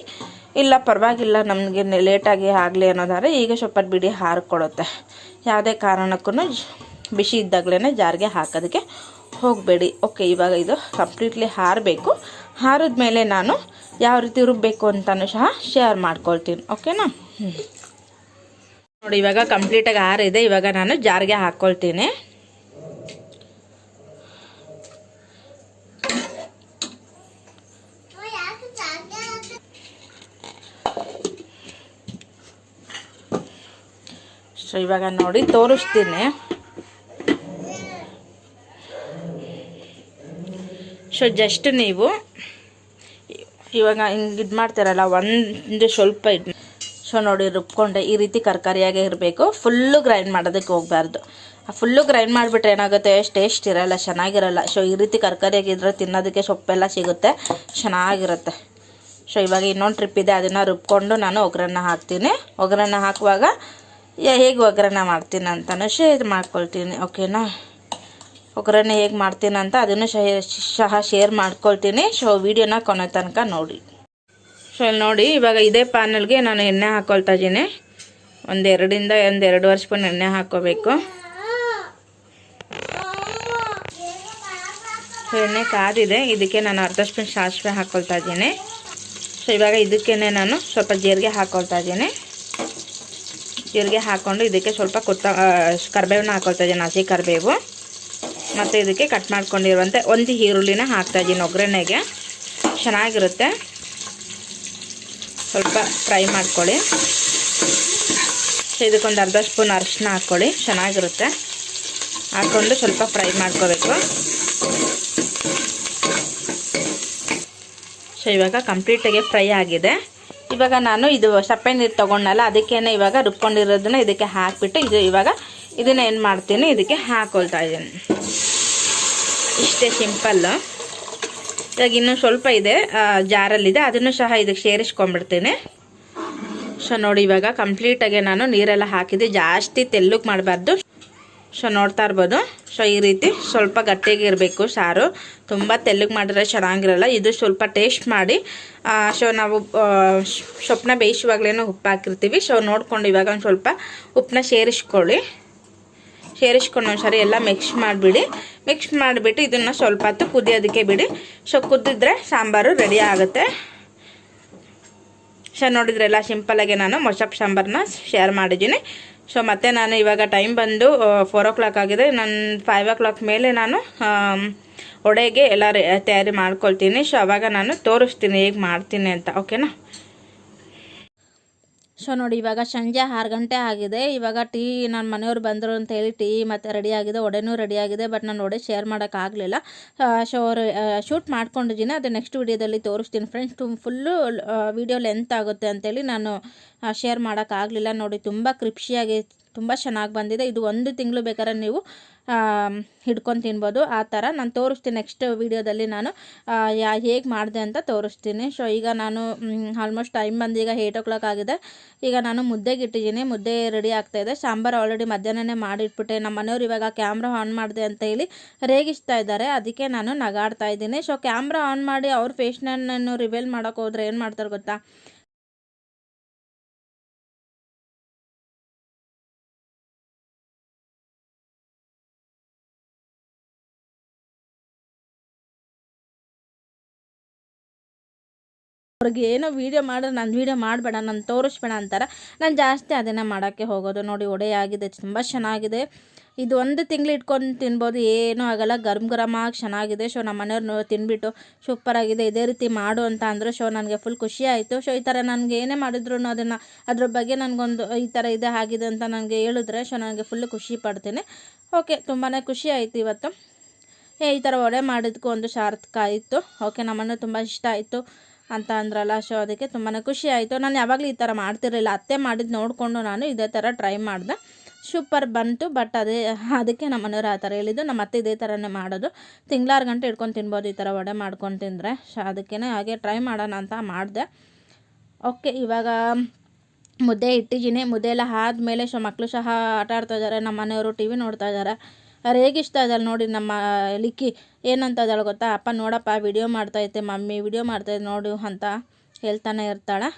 ಇಲ್ಲ, ಪರವಾಗಿಲ್ಲ, ನಮಗೆ ಲೇಟಾಗಿ ಆಗಲಿ ಅನ್ನೋದಾದ್ರೆ ಈಗ ಸ್ವಲ್ಪ ಬಿಡಿ ಹಾರಿಕೊಡುತ್ತೆ ಯಾವುದೇ ಕಾರಣಕ್ಕೂ ಬಿಸಿ ಇದ್ದಾಗಲೇ ಜಾರಿಗೆ ಹಾಕೋದಕ್ಕೆ ಹೋಗಬೇಡಿ. ಓಕೆ ಇವಾಗ ಇದು ಕಂಪ್ಲೀಟ್ಲಿ ಹಾರಬೇಕು. ಹಾರಿದ ಮೇಲೆ ನಾನು ಯಾವ ರೀತಿ ರುಬ್ಬಬೇಕು ಅಂತಲೂ ಸಹ ಶೇರ್ ಮಾಡ್ಕೊಳ್ತೀನಿ. ಓಕೆನಾ ನೋಡಿ, ಇವಾಗ ಕಂಪ್ಲೀಟಾಗಿ ಹಾರಿದೆ. ಇವಾಗ ನಾನು ಜಾರಿಗೆ ಹಾಕ್ಕೊಳ್ತೀನಿ ಸೊ, ಇವಾಗ ನೋಡಿ, ತೋರಿಸ್ತೀನಿ. ಸೊ ಜಸ್ಟ್ ನೀವು, ಇವಾಗ ಹಿಂಗೆ ಇದು ಮಾಡ್ತಾರಲ್ಲ, ಒಂದು ಸ್ವಲ್ಪ ಇದು ಸೊ, ನೋಡಿ, ರುಬ್ಕೊಂಡೆ. ಈ ರೀತಿ ತರಕಾರಿಯಾಗೆ ಇರಬೇಕು. ಫುಲ್ಲು ಗ್ರೈಂಡ್ ಮಾಡೋದಕ್ಕೆ ಹೋಗಬಾರ್ದು. ಫುಲ್ಲು ಗ್ರೈಂಡ್ ಮಾಡಿಬಿಟ್ರೆ ಏನಾಗುತ್ತೆ? ಟೇಸ್ಟ್ ಇರಲ್ಲ, ಚೆನ್ನಾಗಿರಲ್ಲ. ಸೊ ಈ ರೀತಿ ಕರ್ಕರಿಯಾಗಿದ್ರೆ ತಿನ್ನೋದಕ್ಕೆ ಸೊಪ್ಪೆಲ್ಲ ಸಿಗುತ್ತೆ. ಚೆನ್ನಾಗಿರುತ್ತೆ. ಸೊ ಇವಾಗ ಇನ್ನೊಂದು ಟ್ರಿಪ್ ಇದೆ. ಅದನ್ನು ರುಬ್ಕೊಂಡು ನಾನು ಒಗ್ಗರಣೆ ಹಾಕ್ತೀನಿ. ಒಗ್ಗರಣೆ ಹಾಕುವಾಗ ಹೇಗೆ ಒಗ್ಗರಣೆ ಮಾಡ್ತೀನಿ ಅಂತಲೂ ಶೇರ್ ಮಾಡ್ಕೊಳ್ತೀನಿ ಓಕೆನಾ ಒಗ್ಗರಣೆ ಹೇಗೆ ಮಾಡ್ತೀನಿ ಅಂತ ಅದನ್ನು ಸಹ ಶೇರ್ ಮಾಡ್ಕೊಳ್ತೀನಿ. ಸೊ ವಿಡಿಯೋನ ಕೊನೆ ತನಕ ನೋಡಿ. ಸೊ ಇಲ್ಲಿ ನೋಡಿ, ಇವಾಗ ಇದೇ ಪ್ಯಾನಲ್ಗೆ ನಾನು ಎಣ್ಣೆ ಹಾಕ್ಕೊಳ್ತಾ ಇದ್ದೀನಿ. ಒಂದು ಎರಡರಿಂದ ಒಂದು ಎರಡೂವರೆ ಸ್ಪೂನ್ ಎಣ್ಣೆ ಹಾಕ್ಕೋಬೇಕು. ಸೊ ಎಣ್ಣೆ ಕಾದಿದೆ. ಇದಕ್ಕೆ ನಾನು ಅರ್ಧ ಸ್ಪೂನ್ ಸಾಸಿವೆ ಹಾಕ್ಕೊಳ್ತಾ ಇದ್ದೀನಿ. ಸೊ ಇವಾಗ ಇದಕ್ಕೇ ನಾನು ಸ್ವಲ್ಪ ಜೀರಿಗೆ ಹಾಕ್ಕೊಳ್ತಾ ಇದ್ದೀನಿ. ಜೀರಿಗೆ ಹಾಕ್ಕೊಂಡು ಇದಕ್ಕೆ ಸ್ವಲ್ಪ ಕೊತ್ತ ಕರಿಬೇವನ್ನ ಹಾಕೊಳ್ತಾ ಇದ್ದೀನಿ, ಹಸಿ ಕರಿಬೇವು. ಮತ್ತು ಇದಕ್ಕೆ ಕಟ್ ಮಾಡ್ಕೊಂಡಿರುವಂತೆ ಒಂದು ಈರುಳ್ಳಿನ ಹಾಕ್ತಾ ಇದ್ದೀನಿ ಒಗ್ಗರಣೆಗೆ. ಚೆನ್ನಾಗಿರುತ್ತೆ. ಸ್ವಲ್ಪ ಫ್ರೈ ಮಾಡ್ಕೊಳ್ಳಿ. ಇದಕ್ಕೊಂದು ಅರ್ಧ ಸ್ಪೂನ್ ಅರಿಶಿನ ಹಾಕ್ಕೊಳ್ಳಿ, ಚೆನ್ನಾಗಿರುತ್ತೆ. ಹಾಕ್ಕೊಂಡು ಸ್ವಲ್ಪ ಫ್ರೈ ಮಾಡ್ಕೋಬೇಕು. ಸೊ ಇವಾಗ ಕಂಪ್ಲೀಟಾಗಿ ಫ್ರೈ ಆಗಿದೆ. ಇವಾಗ ನಾನು ಇದು ಸಪ್ಪೆ ನೀರು ತೊಗೊಂಡಲ್ಲ ಅದಕ್ಕೇನೆ ಇವಾಗ ರುಬ್ಕೊಂಡಿರೋದನ್ನ ಇದಕ್ಕೆ ಹಾಕಿಬಿಟ್ಟು ಇದು ಇವಾಗ ಇದನ್ನ ಏನು ಮಾಡ್ತೀನಿ, ಇದಕ್ಕೆ ಹಾಕೊಳ್ತಾ ಇದ್ದೀನಿ. ಇಷ್ಟೇ ಸಿಂಪಲ್ಲು ಇವಾಗ ಇನ್ನೂ ಸ್ವಲ್ಪ ಇದೆ ಜಾರಲ್ಲಿದೆ, ಅದನ್ನು ಸಹ ಇದಕ್ಕೆ ಸೇರಿಸ್ಕೊಂಡ್ಬಿಡ್ತೀನಿ. ಸೊ ನೋಡಿ, ಇವಾಗ ಕಂಪ್ಲೀಟಾಗಿ ನಾನು ನೀರೆಲ್ಲ ಹಾಕಿದೆ. ಜಾಸ್ತಿ ತೆಲ್ಲಗೆ ಮಾಡಬಾರ್ದು. ಸೊ ನೋಡ್ತಾ ಇರ್ಬೋದು. ಸೊ ಈ ರೀತಿ ಸ್ವಲ್ಪ ಗಟ್ಟಿಗಿರಬೇಕು ಸಾರು. ತುಂಬ ತೆಳ್ಳಗೆ ಮಾಡಿದ್ರೆ ಚೆನ್ನಾಗಿರಲ್ಲ. ಇದು ಸ್ವಲ್ಪ ಟೇಸ್ಟ್ ಮಾಡಿ ಸೊ ನಾವು ಸೊಪ್ಪನ್ನ ಬೇಯಿಸುವಾಗಲೇ ಉಪ್ಪು ಹಾಕಿರ್ತೀವಿ. ಸೊ ನೋಡ್ಕೊಂಡು ಇವಾಗ ಒಂದು ಸ್ವಲ್ಪ ಉಪ್ಪನ್ನ ಸೇರಿಸ್ಕೊಳ್ಳಿ. ಸೇರಿಸ್ಕೊಂಡು ಒಂದ್ಸರಿ ಎಲ್ಲ ಮಿಕ್ಸ್ ಮಾಡಿಬಿಡಿ. ಮಿಕ್ಸ್ ಮಾಡಿಬಿಟ್ಟು ಇದನ್ನು ಸ್ವಲ್ಪ ಹೊತ್ತು ಕುದಿಯೋದಕ್ಕೆ ಬಿಡಿ. ಸೊ ಕುದಿದ್ರೆ ಸಾಂಬಾರು ರೆಡಿ ಆಗುತ್ತೆ. ಸೊ ಸಿಂಪಲ್ ಸಿಂಪಲಾಗಿ ನಾನು ಮೊಸಪ್ ಸಾಂಬಾರನ್ನ ಶೇರ್ ಮಾಡಿದ್ದೀನಿ. ಸೊ ಮತ್ತೆ ನಾನು ಇವಾಗ ಟೈಮ್ ಬಂದು ಫೋರ್ ಓ ಕ್ಲಾಕ್ ಆಗಿದೆ. ನಾನು ಫೈವ್ ಓ ಕ್ಲಾಕ್ ಮೇಲೆ ನಾನು ಒಡೆಗೆ ಎಲ್ಲ ತಯಾರಿ ಮಾಡ್ಕೊಳ್ತೀನಿ. ಸೊ ಅವಾಗ ನಾನು ತೋರಿಸ್ತೀನಿ, ಹೇಗೆ ಮಾಡ್ತೀನಿ ಅಂತ. ಓಕೆನಾ ಸೊ ನೋಡಿ, ಇವಾಗ ಸಂಜೆ ಆರು ಗಂಟೆ ಆಗಿದೆ. ಇವಾಗ ಟೀ ನನ್ನ ಮನೆಯವ್ರು ಬಂದರು ಅಂತ ಹೇಳಿ ಟೀ ಮತ್ತು ರೆಡಿ ಆಗಿದೆ ಒಡೆನೂ ಆಗಿದೆ ಬಟ್ ನಾನು ಒಡೆ ಶೇರ್ ಮಾಡೋಕ್ಕಾಗಲಿಲ್ಲ ಸೊ ಶೂಟ್ ಮಾಡ್ಕೊಂಡಿದ್ದೀನಿ. ಅದು ನೆಕ್ಸ್ಟ್ ವಿಡಿಯೋದಲ್ಲಿ ತೋರಿಸ್ತೀನಿ. ಫ್ರೆಂಡ್ಸ್ ತುಂಬ ಫುಲ್ಲು ವಿಡಿಯೋ ಲೆಂತ್ ಆಗುತ್ತೆ ಅಂತೇಳಿ ನಾನು ಶೇರ್ ಮಾಡೋಕ್ಕಾಗಲಿಲ್ಲ ನೋಡಿ, ತುಂಬ ಕ್ರಿಪ್ಷಿಯಾಗಿ ತುಂಬ ಚೆನ್ನಾಗಿ ಬಂದಿದೆ. ಇದು ಒಂದು ತಿಂಗಳು ಬೇಕಾದ್ರೆ ನೀವು ಹಿಡ್ಕೊಂಡು ತಿನ್ಬೋದು. ಆ ಥರ ನಾನು ತೋರಿಸ್ತೀನಿ ನೆಕ್ಸ್ಟ್ ವೀಡಿಯೋದಲ್ಲಿ ನಾನು ಯಾ, ಹೇಗೆ ಮಾಡಿದೆ ಅಂತ ತೋರಿಸ್ತೀನಿ. ಸೊ ಈಗ ನಾನು ಆಲ್ಮೋಸ್ಟ್ ಟೈಮ್ ಬಂದು ಈಗ ಏಯ್ಟ್ ಓ ಕ್ಲಾಕ್ ಆಗಿದೆ. ಈಗ ನಾನು ಮುದ್ದೆಗೆ ಇಟ್ಟಿದ್ದೀನಿ ಮುದ್ದೆ ರೆಡಿ ಆಗ್ತಾಯಿದೆ ಸಾಂಬಾರು ಆಲ್ರೆಡಿ ಮಧ್ಯಾಹ್ನನೇ ಮಾಡಿಟ್ಬಿಟ್ಟೆ. ನಮ್ಮ ಮನೆಯವ್ರು ಇವಾಗ ಕ್ಯಾಮ್ರಾ ಆನ್ ಮಾಡಿದೆ ಅಂತ ಹೇಳಿ ರೇಗಿಸ್ತಾ ಇದ್ದಾರೆ. ಅದಕ್ಕೆ ನಾನು ನಗಾಡ್ತಾ ಇದ್ದೀನಿ. ಸೊ ಕ್ಯಾಮ್ರಾ ಆನ್ ಮಾಡಿ ಅವ್ರ ಫೇಸ್ನನ್ನು ರಿವೀಲ್ ಮಾಡೋಕೆ ಹೋದ್ರೆ ಏನು ಮಾಡ್ತಾರೆ ಗೊತ್ತಾ? ಅವ್ರಿಗೆ ಏನೋ ವೀಡಿಯೋ ಮಾಡಿದ್ರೆ ನಾನು ವೀಡಿಯೋ ಮಾಡಬೇಡ, ನಾನು ತೋರಿಸ್ಬೇಡ ಅಂತಾರೆ, ನಾನು ಜಾಸ್ತಿ ಅದನ್ನು ಮಾಡೋಕ್ಕೆ ಹೋಗೋದು. ನೋಡಿ ಒಡೆ ಆಗಿದೆ, ತುಂಬ ಚೆನ್ನಾಗಿದೆ. ಇದು ಒಂದು ತಿಂಗಳು ಇಟ್ಕೊಂಡು ತಿನ್ಬೋದು, ಏನೂ ಆಗಲ್ಲ. ಗರಂ ಗರಮಾಗಿ ಚೆನ್ನಾಗಿದೆ. ಸೊ ನಮ್ಮ ಮನೆಯವ್ರು ತಿನ್ಬಿಟ್ಟು ಸೂಪರಾಗಿದೆ ಇದೇ ರೀತಿ ಮಾಡು ಅಂತ ಅಂದರು ಸೊ ನನಗೆ ಫುಲ್ ಖುಷಿ ಆಯಿತು. ಸೊ ಈ ಥರ ನನಗೆ ಏನೇ ಮಾಡಿದ್ರು ಅದನ್ನು, ಅದ್ರ ಬಗ್ಗೆ ನನಗೊಂದು, ಈ ಥರ ಇದೆ ಆಗಿದೆ ಅಂತ ನನಗೆ ಹೇಳಿದ್ರೆ ಸೊ ನನಗೆ ಫುಲ್ ಖುಷಿ ಪಡ್ತೀನಿ. ಓಕೆ ತುಂಬಾ ಖುಷಿ ಆಯಿತು ಇವತ್ತು. ಏ, ಈ ಥರ ಒಡೆ ಮಾಡಿದ್ಕು ಒಂದು ಸಾರ್ಥಕ ಆಯಿತು. ಓಕೆ ನಮ್ಮನ್ನು ತುಂಬ ಇಷ್ಟ ಆಯಿತು. ಅಂತ ಅಂದ್ರಲ್ಲ. ಸೊ ಅದಕ್ಕೆ ತುಂಬಾ ಖುಷಿ ಆಯಿತು. ನಾನು ಯಾವಾಗಲೂ ಈ ಥರ ಮಾಡ್ತಿರಲಿಲ್ಲ. ಅತ್ತೆ ಮಾಡಿದ್ದು ನೋಡಿಕೊಂಡು ನಾನು ಇದೇ ಥರ ಟ್ರೈ ಮಾಡಿದೆ. ಸೂಪರ್ ಬಂತು ಬಟ್ ಅದೇ, ಅದಕ್ಕೆ ನಮ್ಮ ಮನೆಯವ್ರು ಆ ಥರ ಹೇಳಿದ್ದು. ನಮ್ಮ ಅತ್ತೆ ಇದೇ ಥರನೇ ಮಾಡೋದು. ತಿಂಗ್ಳಾರು ಗಂಟೆ ಇಟ್ಕೊಂಡು ತಿನ್ಬೋದು, ಈ ಥರ ವಡೆ ಮಾಡ್ಕೊಂಡು ತಿಂದರೆ. ಸೊ ಅದಕ್ಕೇ ಹಾಗೆ ಟ್ರೈ ಮಾಡೋಣ ಅಂತ ಮಾಡಿದೆ. ಓಕೆ ಇವಾಗ ಮುದ್ದೆ ಇಟ್ಟಿದ್ದೀನಿ. ಮುದ್ದೆ ಎಲ್ಲ ಆದಮೇಲೆ ಸೊ ಮಕ್ಕಳು ಸಹ ಆಟ ಆಡ್ತಾ ಇದ್ದಾರೆ. ನಮ್ಮ ಮನೆಯವರು ಟಿ ವಿ ನೋಡ್ತಾ ಇದ್ದಾರೆ. ರೇಗಿಸ್ತಾ ಇದ್ದಾಳೆ ನೋಡಿ ನಮ್ಮ ಲಿಕ್ಕಿ ಏನಂತ ಇದ್ದಾಳೆ ಗೊತ್ತಾ? ಅಪ್ಪ ನೋಡಪ್ಪ ವಿಡಿಯೋ ಮಾಡ್ತೈತೆ ಮಮ್ಮಿ ವಿಡಿಯೋ ಮಾಡ್ತೈತೆ ನೋಡು ಅಂತ ಹೇಳ್ತಾನೆ ಇರ್ತಾಳೆ.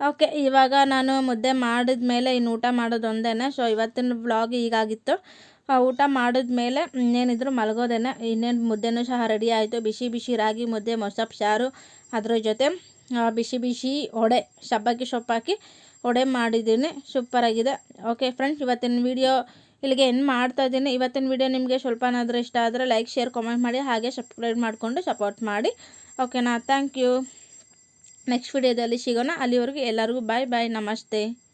ಓಕೆ, ಇವಾಗ ನಾನು ಮುದ್ದೆ ಮಾಡಿದ ಮೇಲೆ ಇನ್ನು ಊಟ ಮಾಡೋದು ಒಂದೇ ಸೊ ಇವತ್ತಿನ ವ್ಲಾಗ್ ಈಗಾಗಿತ್ತು ಊಟ ಊಟ ಮಾಡಿದ್ಮೇಲೆ ಇನ್ನೇನಿದ್ರು ಮಲಗೋದೇನೆ. ಇನ್ನೇನು ಮುದ್ದೆನೂ ಸಹ ರೆಡಿ ಆಯಿತು. ಬಿಸಿ ಬಿಸಿ ರಾಗಿ ಮುದ್ದೆ ಮೊಸಪ್ ಸಾರು ಅದರ ಜೊತೆ ಬಿಸಿ ಬಿಸಿ ಒಡೆ ಸಬ್ಬಕ್ಕಿ ಸೊಪ್ಪಾಕಿ ಒಡೆ ಮಾಡಿದ್ದೀನಿ. ಸೂಪರಾಗಿದೆ ಓಕೆ ಫ್ರೆಂಡ್ಸ್ ಇವತ್ತಿನ ವಿಡಿಯೋ ಇಲ್ಲಿಗೆ ಏನು ಮಾಡ್ತಾ ಇದ್ದೀನಿ. ಇವತ್ತಿನ ವೀಡಿಯೋ ನಿಮಗೆ ಸ್ವಲ್ಪನಾದರೂ ಇಷ್ಟ ಆದರೆ ಲೈಕ್ ಶೇರ್ ಕಾಮೆಂಟ್ ಮಾಡಿ, ಹಾಗೆ ಸಬ್ಸ್ಕ್ರೈಬ್ ಮಾಡಿಕೊಂಡು ಸಪೋರ್ಟ್ ಮಾಡಿ. ಓಕೆನಾ ಥ್ಯಾಂಕ್ ಯು ನೆಕ್ಸ್ಟ್ ವಿಡಿಯೋದಲ್ಲಿ ಸಿಗೋಣ. ಅಲ್ಲಿವರೆಗೂ ಎಲ್ಲರಿಗೂ ಬಾಯ್ ಬಾಯ್ ನಮಸ್ತೆ.